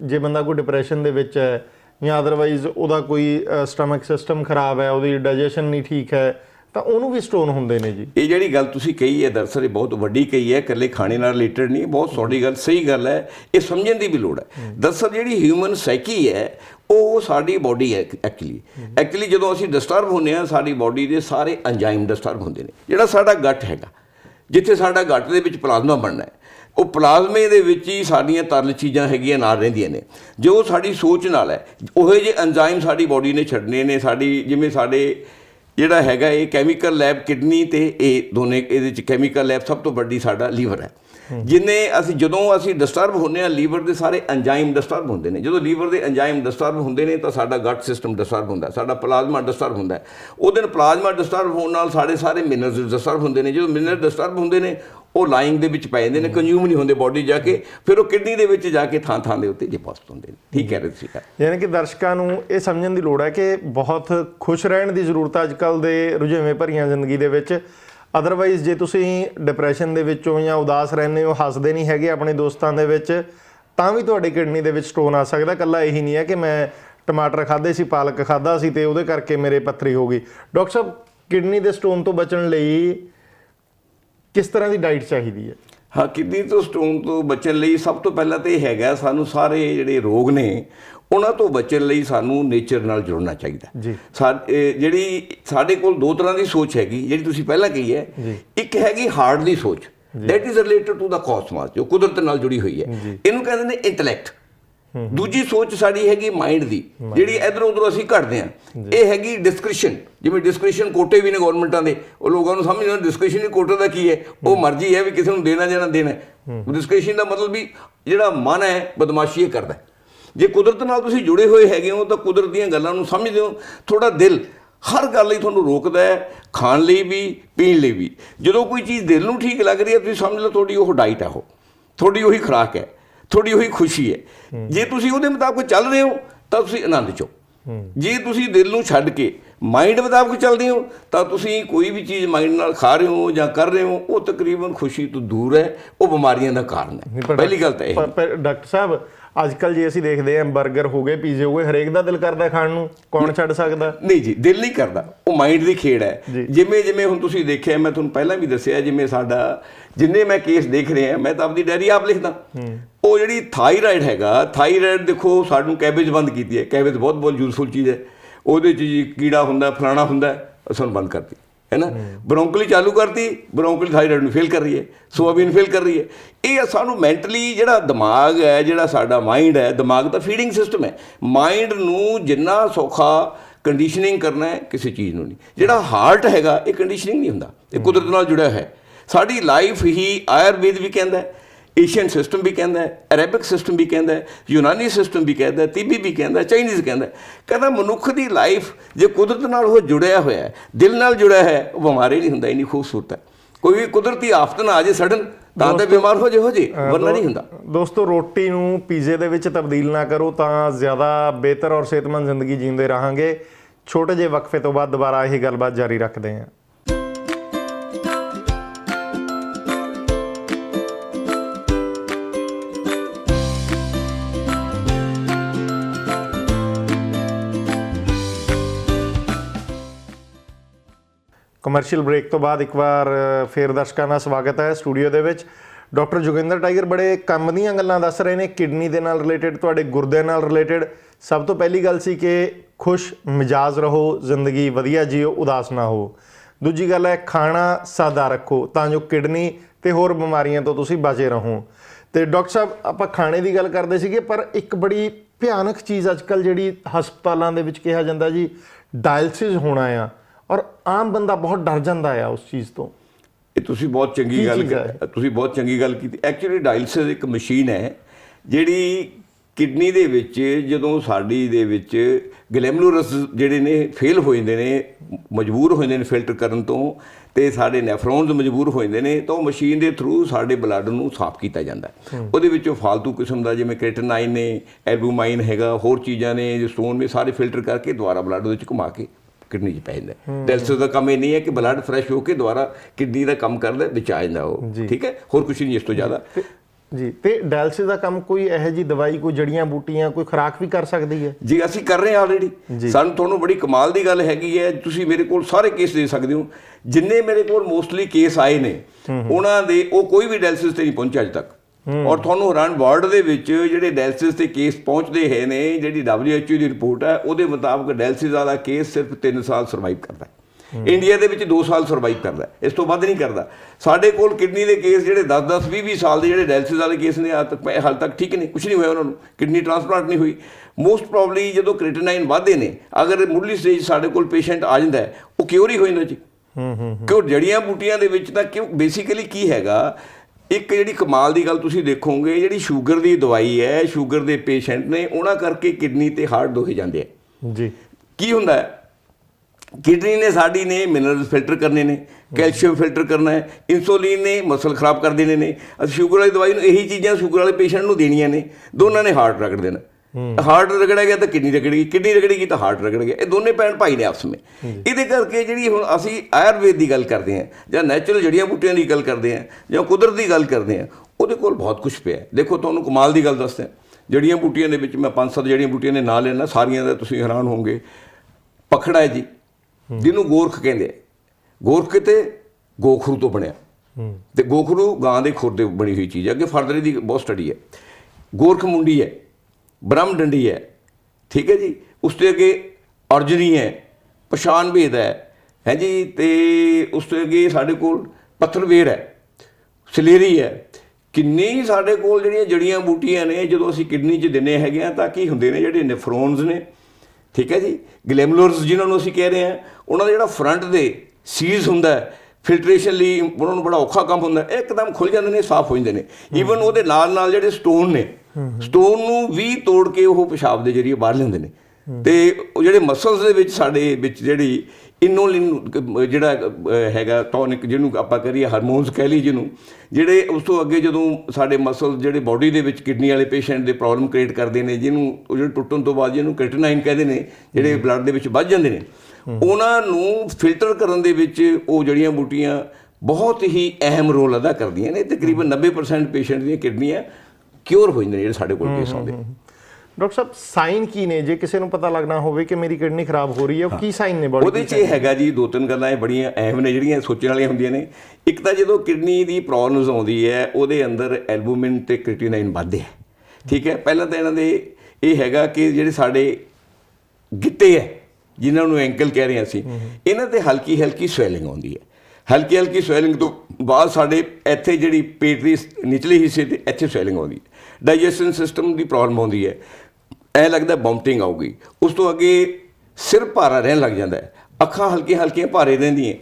ਜੇ ਬੰਦਾ ਕੋਈ ਡਿਪਰੈਸ਼ਨ ਦੇ ਵਿੱਚ ਹੈ ਜਾਂ ਅਦਰਵਾਈਜ਼ ਉਹਦਾ ਕੋਈ ਸਟਮਕ ਸਿਸਟਮ ਖਰਾਬ ਹੈ ਉਹਦੀ ਡਾਈਜੈਸ਼ਨ ਨਹੀਂ ਠੀਕ ਹੈ ਤਾਂ ਉਹਨੂੰ ਵੀ ਸਟੋਨ ਹੁੰਦੇ ਨੇ ਜੀ।
ਇਹ ਜਿਹੜੀ ਗੱਲ ਤੁਸੀਂ ਕਹੀ ਹੈ ਦਰਅਸਲ ਇਹ ਬਹੁਤ ਵੱਡੀ ਕਹੀ ਹੈ ਇਕੱਲੇ ਖਾਣੇ ਨਾਲ ਰਿਲੇਟਡ ਨਹੀਂ ਬਹੁਤ ਸੌਡੀ ਗੱਲ ਸਹੀ ਗੱਲ ਹੈ ਇਹ ਸਮਝਣ ਦੀ ਵੀ ਲੋੜ ਹੈ। ਦਰਅਸਲ ਜਿਹੜੀ ਹਿਊਮਨ ਸਾਈਕੀ ਹੈ ਉਹ ਸਾਡੀ ਬਾਡੀ ਹੈ ਐਕਚੁਅਲੀ ਐਕਚੁਅਲੀ ਜਦੋਂ ਅਸੀਂ ਡਿਸਟਰਬ ਹੁੰਦੇ ਹਾਂ, ਸਾਡੀ ਬਾਡੀ ਦੇ ਸਾਰੇ ਐਂਜ਼ਾਈਮ ਡਿਸਟਰਬ ਹੁੰਦੇ ਨੇ। ਜਿਹੜਾ ਸਾਡਾ ਗੱਟ ਹੈਗਾ, ਜਿੱਥੇ ਸਾਡਾ ਗੱਟ ਦੇ ਵਿੱਚ ਪਲਾਜ਼ਮਾ ਬਣਨਾ ਹੈ, ਉਹ ਪਲਾਜ਼ਮੇ ਦੇ ਵਿੱਚ ਹੀ ਸਾਡੀਆਂ ਤਰਲ ਚੀਜ਼ਾਂ ਹੈਗੀਆਂ ਨਾਲ ਰਹਿੰਦੀਆਂ ਨੇ। ਜੋ ਸਾਡੀ ਸੋਚ ਨਾਲ ਹੈ, ਉਹੋ ਜਿਹੇ ਐਂਜ਼ਾਈਮ ਸਾਡੀ ਬਾਡੀ ਨੇ ਛੱਡਨੇ ਨੇ, ਸਾਡੀ, ਜਿਵੇਂ ਸਾਡੇ ਜਿਹੜਾ ਹੈਗਾ ਇਹ ਕੈਮੀਕਲ ਲੈਬ ਕਿਡਨੀ ਤੇ ਇਹ ਦੋਨੇ, ਇਹਦੇ ਚ ਕੈਮੀਕਲ ਲੈਬ ਸਭ ਤੋਂ ਵੱਡੀ ਸਾਡਾ ਲੀਵਰ ਹੈ। ਜਿੰਨੇ ਅਸੀਂ ਜਦੋਂ ਅਸੀਂ ਡਿਸਟਰਬ ਹੁੰਦੇ ਆ ਲੀਵਰ ਦੇ ਸਾਰੇ ਐਂਜ਼ਾਈਮ ਡਿਸਟਰਬ ਹੁੰਦੇ ਨੇ। ਜਦੋਂ ਲੀਵਰ ਦੇ ਐਂਜ਼ਾਈਮ ਡਿਸਟਰਬ ਹੁੰਦੇ ਨੇ, ਤਾਂ ਸਾਡਾ ਗਟ ਸਿਸਟਮ ਡਿਸਟਰਬ ਹੁੰਦਾ ਸਾਡਾ ਪਲਾਜ਼ਮਾ ਡਿਸਟਰਬ ਹੁੰਦਾ ਹੈ। ਉਹਦੇ ਨਾਲ ਪਲਾਜ਼ਮਾ ਡਿਸਟਰਬ ਹੋਣ ਨਾਲ ਸਾਡੇ ਸਾਰੇ ਮਿਨਰਲਸ ਡਿਸਟਰਬ ਹੁੰਦੇ ਨੇ। ਜਦੋਂ ਮਿਨਰਲ ਡਿਸਟਰਬ ਹੁੰਦੇ ਨੇ, ਉਹ ਲਾਈਨ ਦੇ ਵਿੱਚ ਪੈ ਜਾਂਦੇ ਨੇ ਕੰਜ਼ਿਊਮ ਨਹੀਂ ਹੁੰਦੇ ਬਾਡੀ ਜਾ ਕੇ। ਫਿਰ ਉਹ ਕਿਡਨੀ ਦੇ ਵਿੱਚ ਜਾ ਕੇ ਥਾਂ ਥਾਂ ਦੇ ਉੱਤੇ ਡਿਪੋਜ਼ਿਟ ਹੁੰਦੇ ਨੇ। ਠੀਕ ਹੈ ਤੁਸੀਂ
ਯਾਨੀ ਕਿ ਦਰਸ਼ਕਾਂ ਨੂੰ ਇਹ ਸਮਝਣ ਦੀ ਲੋੜ ਹੈ ਕਿ ਬਹੁਤ ਖੁਸ਼ ਰਹਿਣ ਦੀ ਜ਼ਰੂਰਤ ਹੈ ਅੱਜਕੱਲ ਦੇ ਰੁਝੇਵੇਂ ਭਰੀਆਂ ਜ਼ਿੰਦਗੀ ਦੇ ਵਿੱਚ। ਅਦਰਵਾਈਜ਼ ਜੇ ਤੁਸੀਂ ਡਿਪਰੈਸ਼ਨ ਦੇ ਵਿੱਚੋਂ ਜਾਂ ਉਦਾਸ ਰਹਿੰਦੇ ਹੋ, ਹੱਸਦੇ ਨਹੀਂ ਹੈਗੇ ਆਪਣੇ ਦੋਸਤਾਂ ਦੇ ਵਿੱਚ, ਤਾਂ ਵੀ ਤੁਹਾਡੀ ਕਿਡਨੀ ਦੇ ਵਿੱਚ ਸਟੋਨ ਆ ਸਕਦਾ। ਕੱਲਾ ਇਹੀ ਨਹੀਂ ਹੈ ਕਿ ਮੈਂ ਟਮਾਟਰ ਖਾਦੇ ਸੀ, ਪਾਲਕ ਖਾਦਾ ਸੀ ਤੇ ਉਹਦੇ ਕਰਕੇ ਮੇਰੇ ਪੱਥਰੀ ਹੋ ਗਈ। ਡਾਕਟਰ ਸਾਹਿਬ, ਕਿਡਨੀ ਦੇ ਸਟੋਨ ਤੋਂ ਬਚਣ ਲਈ ਕਿਸ ਤਰ੍ਹਾਂ ਦੀ ਡਾਈਟ ਚਾਹੀਦੀ ਹੈ?
ਹਾਂ, ਕਿਡਨੀ ਤੋਂ ਸਟੋਨ ਤੋਂ ਬਚਣ ਲਈ ਸਭ ਤੋਂ ਪਹਿਲਾਂ ਤਾਂ ਇਹ ਹੈਗਾ, ਸਾਨੂੰ ਸਾਰੇ ਜਿਹੜੇ ਰੋਗ ਨੇ ਉਹਨਾਂ ਤੋਂ ਬਚਣ ਲਈ ਸਾਨੂੰ ਨੇਚਰ ਨਾਲ ਜੁੜਨਾ ਚਾਹੀਦਾ।
ਜੀ।
ਸਾ- ਇਹ ਜਿਹੜੀ ਸਾਡੇ ਕੋਲ ਦੋ ਤਰ੍ਹਾਂ ਦੀ ਸੋਚ ਹੈਗੀ ਜਿਹੜੀ ਤੁਸੀਂ ਪਹਿਲਾਂ ਕਹੀ ਹੈ ਇੱਕ ਹੈਗੀ ਹਾਰਟ ਦੀ ਸੋਚ ਦੈਟ ਇਜ਼ ਰਿਲੇਟਡ ਟੂ ਦਾ ਕਾਸਮੋਸ ਜੋ ਕੁਦਰਤ ਨਾਲ ਜੁੜੀ ਹੋਈ ਹੈ। ਇਹਨੂੰ ਕਹਿੰਦੇ ਨੇ ਇੰਟੈਲੈਕਟ ਦੂਜੀ ਸੋਚ ਸਾਡੀ ਹੈਗੀ ਮਾਈਂਡ ਦੀ ਜਿਹੜੀ ਇਧਰ ਉਧਰ ਅਸੀਂ ਘੜਦੇ ਆ ਇਹ ਹੈਗੀ ਡਿਸਕ੍ਰਿਸ਼ਨ ਜਿਵੇਂ ਡਿਸਕ੍ਰਿਸ਼ਨ ਕੋਟੇ ਵੀ ਨੇ ਗਵਰਨਮੈਂਟਾਂ ਦੇ ਉਹ ਲੋਕਾਂ ਨੂੰ ਸਮਝ ਨਹੀਂ ਡਿਸਕ੍ਰਿਸ਼ਨ ਹੀ ਕੋਟੇ ਦਾ ਕੀ ਹੈ? ਉਹ ਮਰਜ਼ੀ ਹੈ ਵੀ ਕਿਸੇ ਨੂੰ ਦੇਣਾ ਜਾਂ ਨਾ ਦੇਣਾ। ਡਿਸਕ੍ਰਿਸ਼ਨ ਦਾ ਮਤਲਬ ਵੀ ਜਿਹੜਾ ਮਨ ਹੈ ਬਦਮਾਸ਼ੀ ਇਹ ਕਰਦਾ। ਹੈ। ਜੇ ਕੁਦਰਤ ਨਾਲ ਤੁਸੀਂ ਜੁੜੇ ਹੋਏ ਹੈਗੇ ਹੋ ਤਾਂ ਕੁਦਰਤ ਦੀਆਂ ਗੱਲਾਂ ਨੂੰ ਸਮਝਦੇ ਹੋ। ਥੋੜਾ ਦਿਲ ਹਰ ਗੱਲ ਲਈ ਤੁਹਾਨੂੰ ਰੋਕਦਾ ਹੈ ਖਾਣ ਲਈ ਵੀ ਪੀਣ ਲਈ ਵੀ। ਜਦੋਂ ਕੋਈ ਚੀਜ਼ ਦਿਲ ਨੂੰ ਠੀਕ ਲੱਗ ਰਹੀ ਹੈ ਤੁਸੀਂ ਸਮਝ ਲਓ ਤੁਹਾਡੀ ਉਹ ਡਾਈਟ ਹੈ ਉਹ। ਤੁਹਾਡੀ ਉਹੀ ਖੁਰਾਕ ਹੈ ਤੁਹਾਡੀ ਉਹੀ ਖੁਸ਼ੀ ਹੈ। ਜੇ ਤੁਸੀਂ ਉਹਦੇ ਮੁਤਾਬਕ ਚੱਲ ਰਹੇ ਹੋ ਤਾਂ ਤੁਸੀਂ ਆਨੰਦ ਚੋ। ਜੇ ਤੁਸੀਂ ਦਿਲ ਨੂੰ ਛੱਡ ਕੇ ਮਾਈਂਡ ਮੁਤਾਬਕ ਚੱਲਦੇ ਹੋ ਤਾਂ ਤੁਸੀਂ ਕੋਈ ਵੀ ਚੀਜ਼ ਮਾਈਂਡ ਨਾਲ ਖਾ ਰਹੇ ਹੋ ਜਾਂ ਕਰ ਰਹੇ ਹੋ ਉਹ ਤਕਰੀਬਨ ਖੁਸ਼ੀ ਤੋਂ ਦੂਰ ਹੈ ਉਹ ਬਿਮਾਰੀਆਂ ਦਾ ਕਾਰਨ ਹੈ। ਪਹਿਲੀ ਗੱਲ ਤਾਂ ਇਹ
ਪਰ ਡਾਕਟਰ ਸਾਹਿਬ ਅੱਜ ਕੱਲ ਜੇ ਅਸੀਂ ਦੇਖਦੇ ਆਂ 버ਗਰ ਹੋ ਗਏ ਪੀਜ਼ੇ ਹੋ ਗਏ ਹਰੇਕ ਦਾ ਦਿਲ ਕਰਦਾ ਖਾਣ ਨੂੰ। ਕੌਣ ਛੱਡ ਸਕਦਾ?
ਨਹੀਂ ਜੀ ਦਿਲ ਨਹੀਂ ਕਰਦਾ। ਉਹ ਮਾਈਂਡ ਦੀ ਖੇਡ ਹੈ। ਜਿਵੇਂ ਜਿਵੇਂ ਹੁਣ ਤੁਸੀਂ ਦੇਖਿਆ ਮੈਂ ਤੁਹਾਨੂੰ ਪਹਿਲਾਂ ਵੀ ਦੱਸਿਆ ਜਿਵੇਂ ਸਾਡਾ ਜਿੰਨੇ ਮੈਂ ਕੇਸ ਦੇਖ ਰਿਹਾ ਮੈਂ ਤਾਂ ਆਪਦੀ ਡਾਇਰੀ ਆਪ ਲਿਖਦਾ। ਉਹ ਜਿਹੜੀ ਥਾਇਰਾਇਡ ਹੈਗਾ ਥਾਇਰਾਇਡ ਦੇਖੋ ਸਾਨੂੰ ਕੈਬੇਜ ਬੰਦ ਕੀਤੀ ਹੈ। ਕੈਬੇਜ ਬਹੁਤ ਬਹੁਤ ਯੂਜ਼ਫੁਲ ਚੀਜ਼ ਹੈ। ਉਹਦੇ 'ਚ ਜੀ ਕੀੜਾ ਹੁੰਦਾ ਫਲਾਣਾ ਹੁੰਦਾ ਸਾਨੂੰ ਬੰਦ ਕਰਤੀ। ਹੈ ਨਾ? ਬ੍ਰੋਂਕਲੀ ਚਾਲੂ ਕਰਤੀ, ਬ੍ਰੋਂਕਲੀ ਥਾਇਰਾਇਡ ਨੂੰ ਫੇਲ ਕਰ ਰਹੀ ਹੈ, ਸੋਆਬੀਨ ਫੇਲ ਕਰ ਰਹੀ ਹੈ। ਇਹ ਸਾਨੂੰ ਮੈਂਟਲੀ ਜਿਹੜਾ ਦਿਮਾਗ ਹੈ, ਜਿਹੜਾ ਸਾਡਾ ਮਾਈਂਡ ਹੈ, ਦਿਮਾਗ ਦਾ ਫੀਡਿੰਗ ਸਿਸਟਮ ਹੈ। ਮਾਈਂਡ ਨੂੰ ਜਿੰਨਾ ਸੌਖਾ ਕੰਡੀਸ਼ਨਿੰਗ ਕਰਨਾ ਹੈ, ਕਿਸੇ ਚੀਜ਼ ਨੂੰ ਨਹੀਂ। ਜਿਹੜਾ ਹਾਰਟ ਹੈਗਾ, ਇਹ ਕੰਡੀਸ਼ਨਿੰਗ ਨਹੀਂ ਹੁੰਦਾ। ਇਹ ਕੁਦਰਤ ਨਾਲ ਜੁੜਿਆ ਹੈ। ਸਾਡੀ ਲਾਈਫ ਹੀ ਆਯੁਰਵੇਦ ਵੀ ਕਹਿੰਦਾ ਹੈ ਏਸ਼ੀਅਨ ਸਿਸਟਮ ਵੀ ਕਹਿੰਦਾ ਹੈ ਅਰੇਬਿਕ ਸਿਸਟਮ ਵੀ ਕਹਿੰਦਾ ਹੈ ਯੂਨਾਨੀ ਸਿਸਟਮ ਵੀ ਕਹਿੰਦਾ ਹੈ ਤਿੱਬੀ ਵੀ ਕਹਿੰਦਾ ਹੈ ਚਾਈਨੀਜ਼ ਕਹਿੰਦਾ ਹੈ। ਕਹਿੰਦਾ ਮਨੁੱਖ ਦੀ ਲਾਈਫ ਜੇ ਕੁਦਰਤ ਨਾਲ ਉਹ ਜੁੜਿਆ ਹੋਇਆ ਹੈ ਦਿਲ ਨਾਲ ਜੁੜਿਆ ਹੈ ਉਹ ਬਿਮਾਰੀ ਨਹੀਂ ਹੁੰਦਾ ਇੰਨੀ ਖੂਬਸੂਰਤ ਹੈ। ਕੋਈ ਵੀ ਕੁਦਰਤੀ ਆਫਤ ਨਾ ਆ ਜੇ ਸਡਨ ਤਾਂ ਤੇ ਬਿਮਾਰ ਹੋ ਜੇ ਹੋ ਜੇ ਵਰਨਾ ਨਹੀਂ ਹੁੰਦਾ।
ਦੋਸਤੋ ਰੋਟੀ ਨੂੰ ਪੀਜ਼ੇ ਦੇ ਵਿੱਚ ਤਬਦੀਲ ਨਾ ਕਰੋ ਤਾਂ ਜ਼ਿਆਦਾ ਬਿਹਤਰ ਔਰ ਸਿਹਤਮੰਦ ਜ਼ਿੰਦਗੀ ਜੀਂਦੇ ਰਹਾਂਗੇ। ਛੋਟੇ ਜਿਹੇ ਵਕਫੇ ਤੋਂ ਬਾਅਦ ਦੁਬਾਰਾ ਇਹ ਗੱਲਬਾਤ ਜਾਰੀ ਰੱਖਦੇ ਹਾਂ। ਕਮਰਸ਼ੀਅਲ ਬ੍ਰੇਕ ਤੋਂ ਬਾਅਦ ਇੱਕ ਵਾਰ ਅ, ਫੇਰ ਦਰਸ਼ਕਾਂ ਦਾ ਸਵਾਗਤ ਹੈ ਸਟੂਡੀਓ ਦੇ ਵਿੱਚ। ਡਾਕਟਰ ਜੋਗਿੰਦਰ ਟਾਈਗਰ ਬੜੇ ਕੰਮ ਦੀਆਂ ਗੱਲਾਂ ਦੱਸ ਰਹੇ ਨੇ ਕਿਡਨੀ ਦੇ ਨਾਲ ਰਿਲੇਟਡ ਤੁਹਾਡੇ ਗੁਰਦਿਆਂ ਨਾਲ ਰਿਲੇਟਡ ਸਭ ਤੋਂ ਪਹਿਲੀ ਗੱਲ ਸੀ ਕਿ ਖੁਸ਼ ਮਿਜਾਜ਼ ਰਹੋ ਜ਼ਿੰਦਗੀ ਵਧੀਆ ਜੀਓ ਉਦਾਸ ਨਾ ਹੋ। ਦੂਜੀ ਗੱਲ ਹੈ ਖਾਣਾ ਸਾਦਾ ਰੱਖੋ ਤਾਂ ਜੋ ਕਿਡਨੀ ਤੇ ਹੋਰ ਬਿਮਾਰੀਆਂ ਤੋਂ ਤੁਸੀਂ ਬਚੇ ਰਹੋ। ਤੇ ਡਾਕਟਰ ਸਾਹਿਬ ਆਪਾਂ ਖਾਣੇ ਦੀ ਗੱਲ ਕਰਦੇ ਸੀਗੇ ਪਰ ਇੱਕ ਬੜੀ ਭਿਆਨਕ ਚੀਜ਼ ਅੱਜਕੱਲ ਜਿਹੜੀ ਹਸਪਤਾਲਾਂ ਦੇ ਵਿੱਚ ਕਿਹਾ ਜਾਂਦਾ ਜੀ ਡਾਇਲਸਿਸ ਹੋਣਾ ਆ। ਔਰ ਆਮ ਬੰਦਾ ਬਹੁਤ ਡਰ ਜਾਂਦਾ ਆ ਉਸ ਚੀਜ਼ ਤੋਂ।
ਇਹ ਤੁਸੀਂ ਬਹੁਤ ਚੰਗੀ ਗੱਲ ਤੁਸੀਂ ਬਹੁਤ ਚੰਗੀ ਗੱਲ ਕੀਤੀ। ਐਕਚੁਅਲੀ ਡਾਇਲਸਿਸ ਇੱਕ ਮਸ਼ੀਨ ਹੈ ਜਿਹੜੀ ਕਿਡਨੀ ਦੇ ਵਿੱਚ ਜਦੋਂ ਸਾਡੀ ਦੇ ਵਿੱਚ ਗਲੈਮਰੂਲਸ ਜਿਹੜੇ ਨੇ ਫੇਲ ਹੋ ਜਾਂਦੇ ਨੇ ਮਜਬੂਰ ਹੋ ਜਾਂਦੇ ਨੇ ਫਿਲਟਰ ਕਰਨ ਤੋਂ ਤੇ ਸਾਡੇ ਨੈਫਰੋਨਸ ਮਜਬੂਰ ਹੋ ਜਾਂਦੇ ਨੇ ਤਾਂ ਉਹ ਮਸ਼ੀਨ ਦੇ ਥਰੂ ਸਾਡੇ ਬਲੱਡ ਨੂੰ ਸਾਫ਼ ਕੀਤਾ ਜਾਂਦਾ। ਉਹਦੇ ਵਿੱਚੋਂ ਫालतू ਕਿਸਮ ਦਾ ਜਿਵੇਂ ਕ੍ਰੇਟਨਾਈਨ ਨੇ ਐਲਬੂਮਾਈਨ ਹੈਗਾ ਹੋਰ ਚੀਜ਼ਾਂ ਨੇ ਜੋ ਸਟੋਨ ਨੇ ਸਾਰੇ ਫਿਲਟਰ ਕਰਕੇ ਦੁਬਾਰਾ ਬਲੱਡ ਉਹਦੇ ਵਿੱਚ ਘੁਮਾ ਕੇ ਕਿਡਨੀ 'ਚ ਪੈ ਜਾਂਦਾ ਹੈ। ਡਾਇਲਸਿਸ ਦਾ ਕੰਮ ਇਹ ਨਹੀਂ ਹੈ ਕਿ ਬਲੱਡ ਫਰੈਸ਼ ਹੋ ਕੇ ਦੁਬਾਰਾ ਕਿਡਨੀ ਦਾ ਕੰਮ ਕਰਦਾ ਵਿੱਚ ਆ ਜਾਂਦਾ ਉਹ। ਠੀਕ ਹੈ? ਹੋਰ ਕੁਝ ਨਹੀਂ ਇਸ ਤੋਂ ਜ਼ਿਆਦਾ।
ਜੀ ਤੇ ਡਾਇਲਸਿਸ ਦਾ ਕੰਮ ਕੋਈ ਇਹੋ ਜੀ ਦਵਾਈ ਕੋਈ ਜੜੀਆਂ ਬੂਟੀਆਂ ਕੋਈ ਖੁਰਾਕ ਵੀ ਕਰ ਸਕਦੀ ਹੈ?
ਜੀ ਅਸੀਂ ਕਰ ਰਹੇ ਹਾਂ ਆਲਰੇਡੀ। ਸਾਨੂੰ ਤੁਹਾਨੂੰ ਬੜੀ ਕਮਾਲ ਦੀ ਗੱਲ ਹੈਗੀ ਹੈ। ਤੁਸੀਂ ਮੇਰੇ ਕੋਲ ਸਾਰੇ ਕੇਸ ਦੇ ਸਕਦੇ ਹੋ। ਜਿੰਨੇ ਮੇਰੇ ਕੋਲ ਮੋਸਟਲੀ ਕੇਸ ਆਏ ਨੇ ਉਹਨਾਂ ਦੇ ਉਹ ਕੋਈ ਵੀ ਡਾਇਲਸਿਸ ਤੇ ਨਹੀਂ ਪਹੁੰਚਿਆ ਅਜੇ ਤੱਕ। ਔਰ ਤੁਹਾਨੂੰ ਹੈਰਾਨ ਵਰਲਡ ਦੇ ਵਿੱਚ ਜਿਹੜੇ ਡਾਇਲਸਿਸ ਤੇ ਕੇਸ ਪਹੁੰਚਦੇ ਹੈ ਨੇ ਜਿਹੜੀ WHO ਦੀ ਰਿਪੋਰਟ ਹੈ ਉਹਦੇ ਮੁਤਾਬਕ ਡਾਇਲਸਿਸ ਵਾਲਾ ਕੇਸ ਸਿਰਫ 3 ਸਾਲ ਸਰਵਾਈਵ ਕਰਦਾ ਹੈ। ਇੰਡੀਆ ਦੇ ਵਿੱਚ 2 ਸਾਲ ਸਰਵਾਈਵ ਕਰਦਾ। ਇਸ ਤੋਂ ਵੱਧ ਨਹੀਂ ਕਰਦਾ। ਸਾਡੇ ਕੋਲ ਕਿਡਨੀ ਦੇ ਕੇਸ ਜਿਹੜੇ 10 10 20 20 ਸਾਲ ਦੇ ਜਿਹੜੇ ਡਾਇਲਸਿਸ ਵਾਲੇ ਕੇਸ ਨੇ ਅੱਜ ਤੱਕ ਹਾਲ ਤੱਕ ਠੀਕ ਨੇ ਕੁਝ ਨਹੀਂ ਹੋਇਆ ਉਹਨਾਂ ਨੂੰ। ਕਿਡਨੀ ਟ੍ਰਾਂਸਪਲਾਂਟ ਨਹੀਂ ਹੋਈ। ਮੋਸਟ ਪ੍ਰੋਬਬਲੀ ਜਦੋਂ ਕ੍ਰੀਟਨਾਈਨ ਵਧਦੇ ਨੇ ਅਗਰ ਮੁੱਢਲੀ ਸਟੇਜ ਸਾਡੇ ਕੋਲ ਪੇਸ਼ੈਂਟ ਆ ਜਾਂਦਾ ਉਹ ਕਿਉਰ ਹੀ ਹੋ ਜਾਂਦਾ ਜੀ।
ਹੂੰ ਹੂੰ
ਕਿਉਂ? ਜੜੀਆਂ ਬੂਟੀਆਂ ਦੇ ਵਿੱਚ ਤਾਂ ਕਿਉਂ? ਬੇਸਿਕਲੀ ਕੀ ਹੈਗਾ? ਇੱਕ ਜਿਹੜੀ ਕਮਾਲ ਦੀ ਗੱਲ ਤੁਸੀਂ ਦੇਖੋਗੇ ਜਿਹੜੀ ਸ਼ੂਗਰ ਦੀ ਦਵਾਈ ਹੈ ਸ਼ੂਗਰ ਦੇ ਪੇਸ਼ੈਂਟ ਨੇ ਉਹਨਾਂ ਕਰਕੇ ਕਿਡਨੀ ਤੇ ਹਾਰਟ ਦੋਹੇ ਜਾਂਦੇ ਆ।
ਜੀ।
ਕੀ ਹੁੰਦਾ ਹੈ? ਕਿਡਨੀ ਨੇ ਸਾਡੀ ਨੇ ਮਿਨਰਲਸ ਫਿਲਟਰ ਕਰਨੇ ਨੇ ਕੈਲਸ਼ੀਅਮ ਫਿਲਟਰ ਕਰਨਾ ਹੈ ਇਨਸੂਲਿਨ ਨੇ ਮਸਲ ਖਰਾਬ ਕਰ ਦੇਣੇ ਨੇ। ਅਸੀਂ ਸ਼ੂਗਰ ਵਾਲੀ ਦਵਾਈ ਨੂੰ ਇਹੀ ਚੀਜ਼ਾਂ ਸ਼ੂਗਰ ਵਾਲੇ ਪੇਸ਼ੈਂਟ ਨੂੰ ਦੇਣੀਆਂ ਨੇ ਦੋਨਾਂ ਨੇ ਹਾਰਟ ਰਗੜ ਦੇਣਾ। ਹਾਰਟ ਰਗੜਿਆ ਗਿਆ ਤਾਂ ਕਿਡਨੀ ਰਗੜੇਗੀ ਕਿਡਨੀ ਰਗੜੇਗੀ ਤਾਂ ਹਾਰਟ ਰਗੜ ਗਿਆ ਇਹ ਦੋਨੇ ਭੈਣ ਭਾਈ ਨੇ ਆਪਸ ਵਿੱਚ। ਇਹਦੇ ਕਰਕੇ ਜਿਹੜੀ ਹੁਣ ਅਸੀਂ ਆਯੁਰਵੇਦ ਦੀ ਗੱਲ ਕਰਦੇ ਹਾਂ ਜਾਂ ਨੈਚੁਰਲ ਜੜੀਆਂ ਬੂਟੀਆਂ ਦੀ ਗੱਲ ਕਰਦੇ ਹਾਂ ਜਾਂ ਕੁਦਰਤ ਦੀ ਗੱਲ ਕਰਦੇ ਹਾਂ ਉਹਦੇ ਕੋਲ ਬਹੁਤ ਕੁਝ ਪਿਆ। ਦੇਖੋ ਤੁਹਾਨੂੰ ਕਮਾਲ ਦੀ ਗੱਲ ਦੱਸਦਾ ਜੜੀਆਂ ਬੂਟੀਆਂ ਦੇ ਵਿੱਚ ਮੈਂ ਪੰਜ ਸੱਤ ਜੜੀਆਂ ਬੂਟੀਆਂ ਦੇ ਨਾਂ ਲੈਣਾ ਸਾਰੀਆਂ ਦਾ ਤੁਸੀਂ ਹੈਰਾਨ ਹੋਵੋਗੇ। ਪਖੜਾ ਹੈ ਜੀ ਜਿਹਨੂੰ ਗੋਰਖ ਕਹਿੰਦੇ ਗੋਰਖ ਤੇ ਗੋਖਰੂ ਤੋਂ ਬਣਿਆ। ਤੇ ਗੋਖਰੂ ਗਾਂ ਦੇ ਖੁਰ ਦੇ ਬਣੀ ਹੋਈ ਚੀਜ਼ ਹੈ ਅੱਗੇ ਫਰਦਰ ਦੀ ਬਹੁਤ ਸਟੱਡੀ ਹੈ। ਗੋਰਖ ਮੁੰਡੀ ਹੈ। ਬ੍ਰਹਮ ਡੰਡੀ ਹੈ। ਠੀਕ ਹੈ ਜੀ? ਉਸ ਤੋਂ ਅੱਗੇ ਅਰਜਨੀ ਹੈ ਪਛਾਨ ਭੇਦ ਹੈ। ਹੈ ਜੀ? ਤੇ ਉਸ ਤੋਂ ਅੱਗੇ ਸਾਡੇ ਕੋਲ ਪੱਥਰਵੇਰ ਹੈ। ਸਲੇਰੀ ਹੈ। ਕਿੰਨੇ ਸਾਡੇ ਕੋਲ ਜਿਹੜੀਆਂ ਜੜੀਆਂ ਬੂਟੀਆਂ ਨੇ ਜਦੋਂ ਅਸੀਂ ਕਿਡਨੀ 'ਚ ਦਿੰਨੇ ਹੈਗੇ ਆ ਤਾਂ ਕੀ ਹੁੰਦੇ ਨੇ ਜਿਹੜੇ ਨੈਫਰੋਨਸ ਨੇ? ਠੀਕ ਹੈ ਜੀ? ਗਲੈਮਰੂਲਸ ਜਿਨ੍ਹਾਂ ਨੂੰ ਅਸੀਂ ਕਹਿ ਰਹੇ ਹਾਂ ਉਹਨਾਂ ਦਾ ਜਿਹੜਾ ਫਰੰਟ ਦੇ ਸੀਜ਼ ਹੁੰਦਾ ਹੈ ਫਿਲਟਰੇਸ਼ਨ ਲਈ ਉਹਨਾਂ ਨੂੰ ਬੜਾ ਔਖਾ ਕੰਮ ਹੁੰਦਾ ਹੈ। ਇੱਕਦਮ ਖੁੱਲ ਜਾਂਦੇ ਨੇ ਸਾਫ਼ ਹੋ ਜਾਂਦੇ ਨੇ। ਈਵਨ ਉਹਦੇ ਨਾਲ ਨਾਲ ਜਿਹੜੇ ਸਟੋਨ ਨੇ ਸਟੋਨ ਨੂੰ ਵੀ ਤੋੜ ਕੇ ਉਹ ਪਿਸ਼ਾਬ ਦੇ ਜਰੀਏ ਬਾਹਰ ਲੈਂਦੇ ਨੇ। ਤੇ ਉਹ ਜਿਹੜੇ ਮਸਲਸ ਦੇ ਵਿੱਚ ਸਾਡੇ ਵਿੱਚ ਜਿਹੜੀ ਇਨੋਲਿਨ ਜਿਹੜਾ ਹੈਗਾ ਟੌਨਿਕ ਜਿਹਨੂੰ ਆਪਾਂ ਕਰੀਏ ਹਾਰਮੋਨਸ ਕਹਿ ਲਈ ਜਿਹਨੂੰ ਜਿਹੜੇ ਉਸ ਤੋਂ ਅੱਗੇ ਜਦੋਂ ਸਾਡੇ ਮਸਲ ਜਿਹੜੇ ਬਾਡੀ ਦੇ ਵਿੱਚ ਕਿਡਨੀ ਵਾਲੇ ਪੇਸ਼ੈਂਟ ਦੇ ਪ੍ਰੋਬਲਮ ਕ੍ਰੀਏਟ ਕਰਦੇ ਨੇ ਜਿਹਨੂੰ ਉਹ ਜਿਹੜੇ ਟੁੱਟਣ ਤੋਂ ਬਾਅਦ ਜਿਹਨੂੰ ਕ੍ਰਿਟਨਾਈਨ ਕਹਿੰਦੇ ਨੇ ਜਿਹੜੇ ਬਲੱਡ ਦੇ ਵਿੱਚ ਵੱਧ ਜਾਂਦੇ ਨੇ ਉਹਨਾਂ ਨੂੰ ਫਿਲਟਰ ਕਰਨ ਦੇ ਵਿੱਚ ਉਹ ਜੜੀਆਂ ਬੂਟੀਆਂ ਬਹੁਤ ਹੀ ਅਹਿਮ ਰੋਲ ਅਦਾ ਕਰਦੀਆਂ ਨੇ। ਤਕਰੀਬਨ 90% ਪੇਸ਼ੈਂਟ ਦੀਆਂ ਕਿਡਨੀਆਂ ਕਿਉਰ ਹੋ ਜਾਂਦੇ ਨੇ ਜਿਹੜੇ ਸਾਡੇ ਕੋਲ ਕੇਸ ਆਉਂਦੇ
ਡਾਕਟਰ ਸਾਹਿਬ ਸਾਈਨ ਕੀ ਨੇ? ਜੇ ਕਿਸੇ ਨੂੰ ਪਤਾ ਲੱਗਣਾ ਹੋਵੇ ਕਿ ਮੇਰੀ ਕਿਡਨੀ ਖਰਾਬ ਹੋ ਰਹੀ ਹੈ ਉਹ ਕੀ ਸਾਈਨ ਨੇ? ਬੋਡੀ
ਉਹਦੇ 'ਚ ਇਹ ਹੈਗਾ ਜੀ ਦੋ ਤਿੰਨ ਗੱਲਾਂ ਇਹ ਬੜੀਆਂ ਅਹਿਮ ਨੇ ਜਿਹੜੀਆਂ ਸੋਚਣ ਵਾਲੀਆਂ ਹੁੰਦੀਆਂ ਨੇ। ਇੱਕ ਤਾਂ ਜਦੋਂ ਕਿਡਨੀ ਦੀ ਪ੍ਰੋਬਲਮਸ ਆਉਂਦੀ ਹੈ ਉਹਦੇ ਅੰਦਰ ਐਲਬੂਮਿਨ ਤੇ ਕ੍ਰਿਟੀਨਾਈਨ ਵੱਧਦੇ ਹੈ ਠੀਕ ਹੈ? ਪਹਿਲਾਂ ਤਾਂ ਇਹਨਾਂ ਦੇ ਇਹ ਹੈਗਾ ਕਿ ਜਿਹੜੇ ਸਾਡੇ ਗਿੱਟੇ ਹੈ ਜਿਨ੍ਹਾਂ ਨੂੰ ਐਂਕਲ ਕਹਿ ਰਹੇ ਅਸੀਂ ਇਹਨਾਂ ਤੇ ਹਲਕੀ ਹਲਕੀ ਸਵੈਲਿੰਗ ਆਉਂਦੀ ਹੈ। ਹਲਕੀ ਹਲਕੀ ਸਵੈਲਿੰਗ ਤੋਂ ਬਾਅਦ ਸਾਡੇ ਇੱਥੇ ਜਿਹੜੀ ਪੇਟ ਦੀ ਨਿਚਲੇ ਹਿੱਸੇ ਤੇ ਇੱਥੇ ਸਵੈਲਿੰਗ ਆਉਂਦੀ ਹੈ। ਡਾਈਜੈਸ਼ਨ ਸਿਸਟਮ ਦੀ ਪ੍ਰੋਬਲਮ ਆਉਂਦੀ ਹੈ। ਐ ਲੱਗਦਾ ਵੋਮਟਿੰਗ ਆਊਗੀ। ਉਸ ਤੋਂ ਅੱਗੇ ਸਿਰ ਭਾਰਾ ਰਹਿਣ ਲੱਗ ਜਾਂਦਾ ਹੈ। ਅੱਖਾਂ ਹਲਕੀਆਂ ਹਲਕੀਆਂ ਭਾਰੇ ਰਹਿੰਦੀਆਂ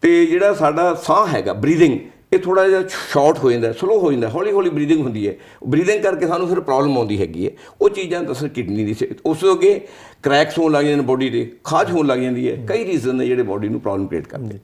ਤੇ ਜਿਹੜਾ ਸਾਡਾ ਸਾਹ ਹੈਗਾ ਬਰੀਦਿੰਗ ਇਹ ਥੋੜਾ ਜਿਹਾ ਸ਼ਾਰਟ ਹੋ ਜਾਂਦਾ ਸਲੋ ਹੋ ਜਾਂਦਾ ਹੌਲੀ ਹੌਲੀ ਬਰੀਦਿੰਗ ਹੁੰਦੀ ਹੈ। ਬਰੀਦਿੰਗ ਕਰਕੇ ਸਾਨੂੰ ਫਿਰ ਪ੍ਰੋਬਲਮ ਆਉਂਦੀ ਹੈਗੀ ਹੈ। ਉਹ ਚੀਜ਼ਾਂ ਦੱਸ ਕਿਡਨੀ ਦੀ ਸੇ- ਉਸ ਤੋਂ ਅੱਗੇ ਕ੍ਰੈਕਸ ਹੋਣ ਲੱਗ ਜਾਂਦੇ ਨੇ ਬੋਡੀ ਦੇ, ਖਾਜ ਹੋਣ ਲੱਗ ਜਾਂਦੀ ਹੈ। ਕਈ ਰੀਜ਼ਨ ਨੇ ਜਿਹੜੇ ਬੋਡੀ ਨੂੰ ਪ੍ਰੋਬਲਮ ਕ੍ਰੀਏਟ ਕਰਦੇ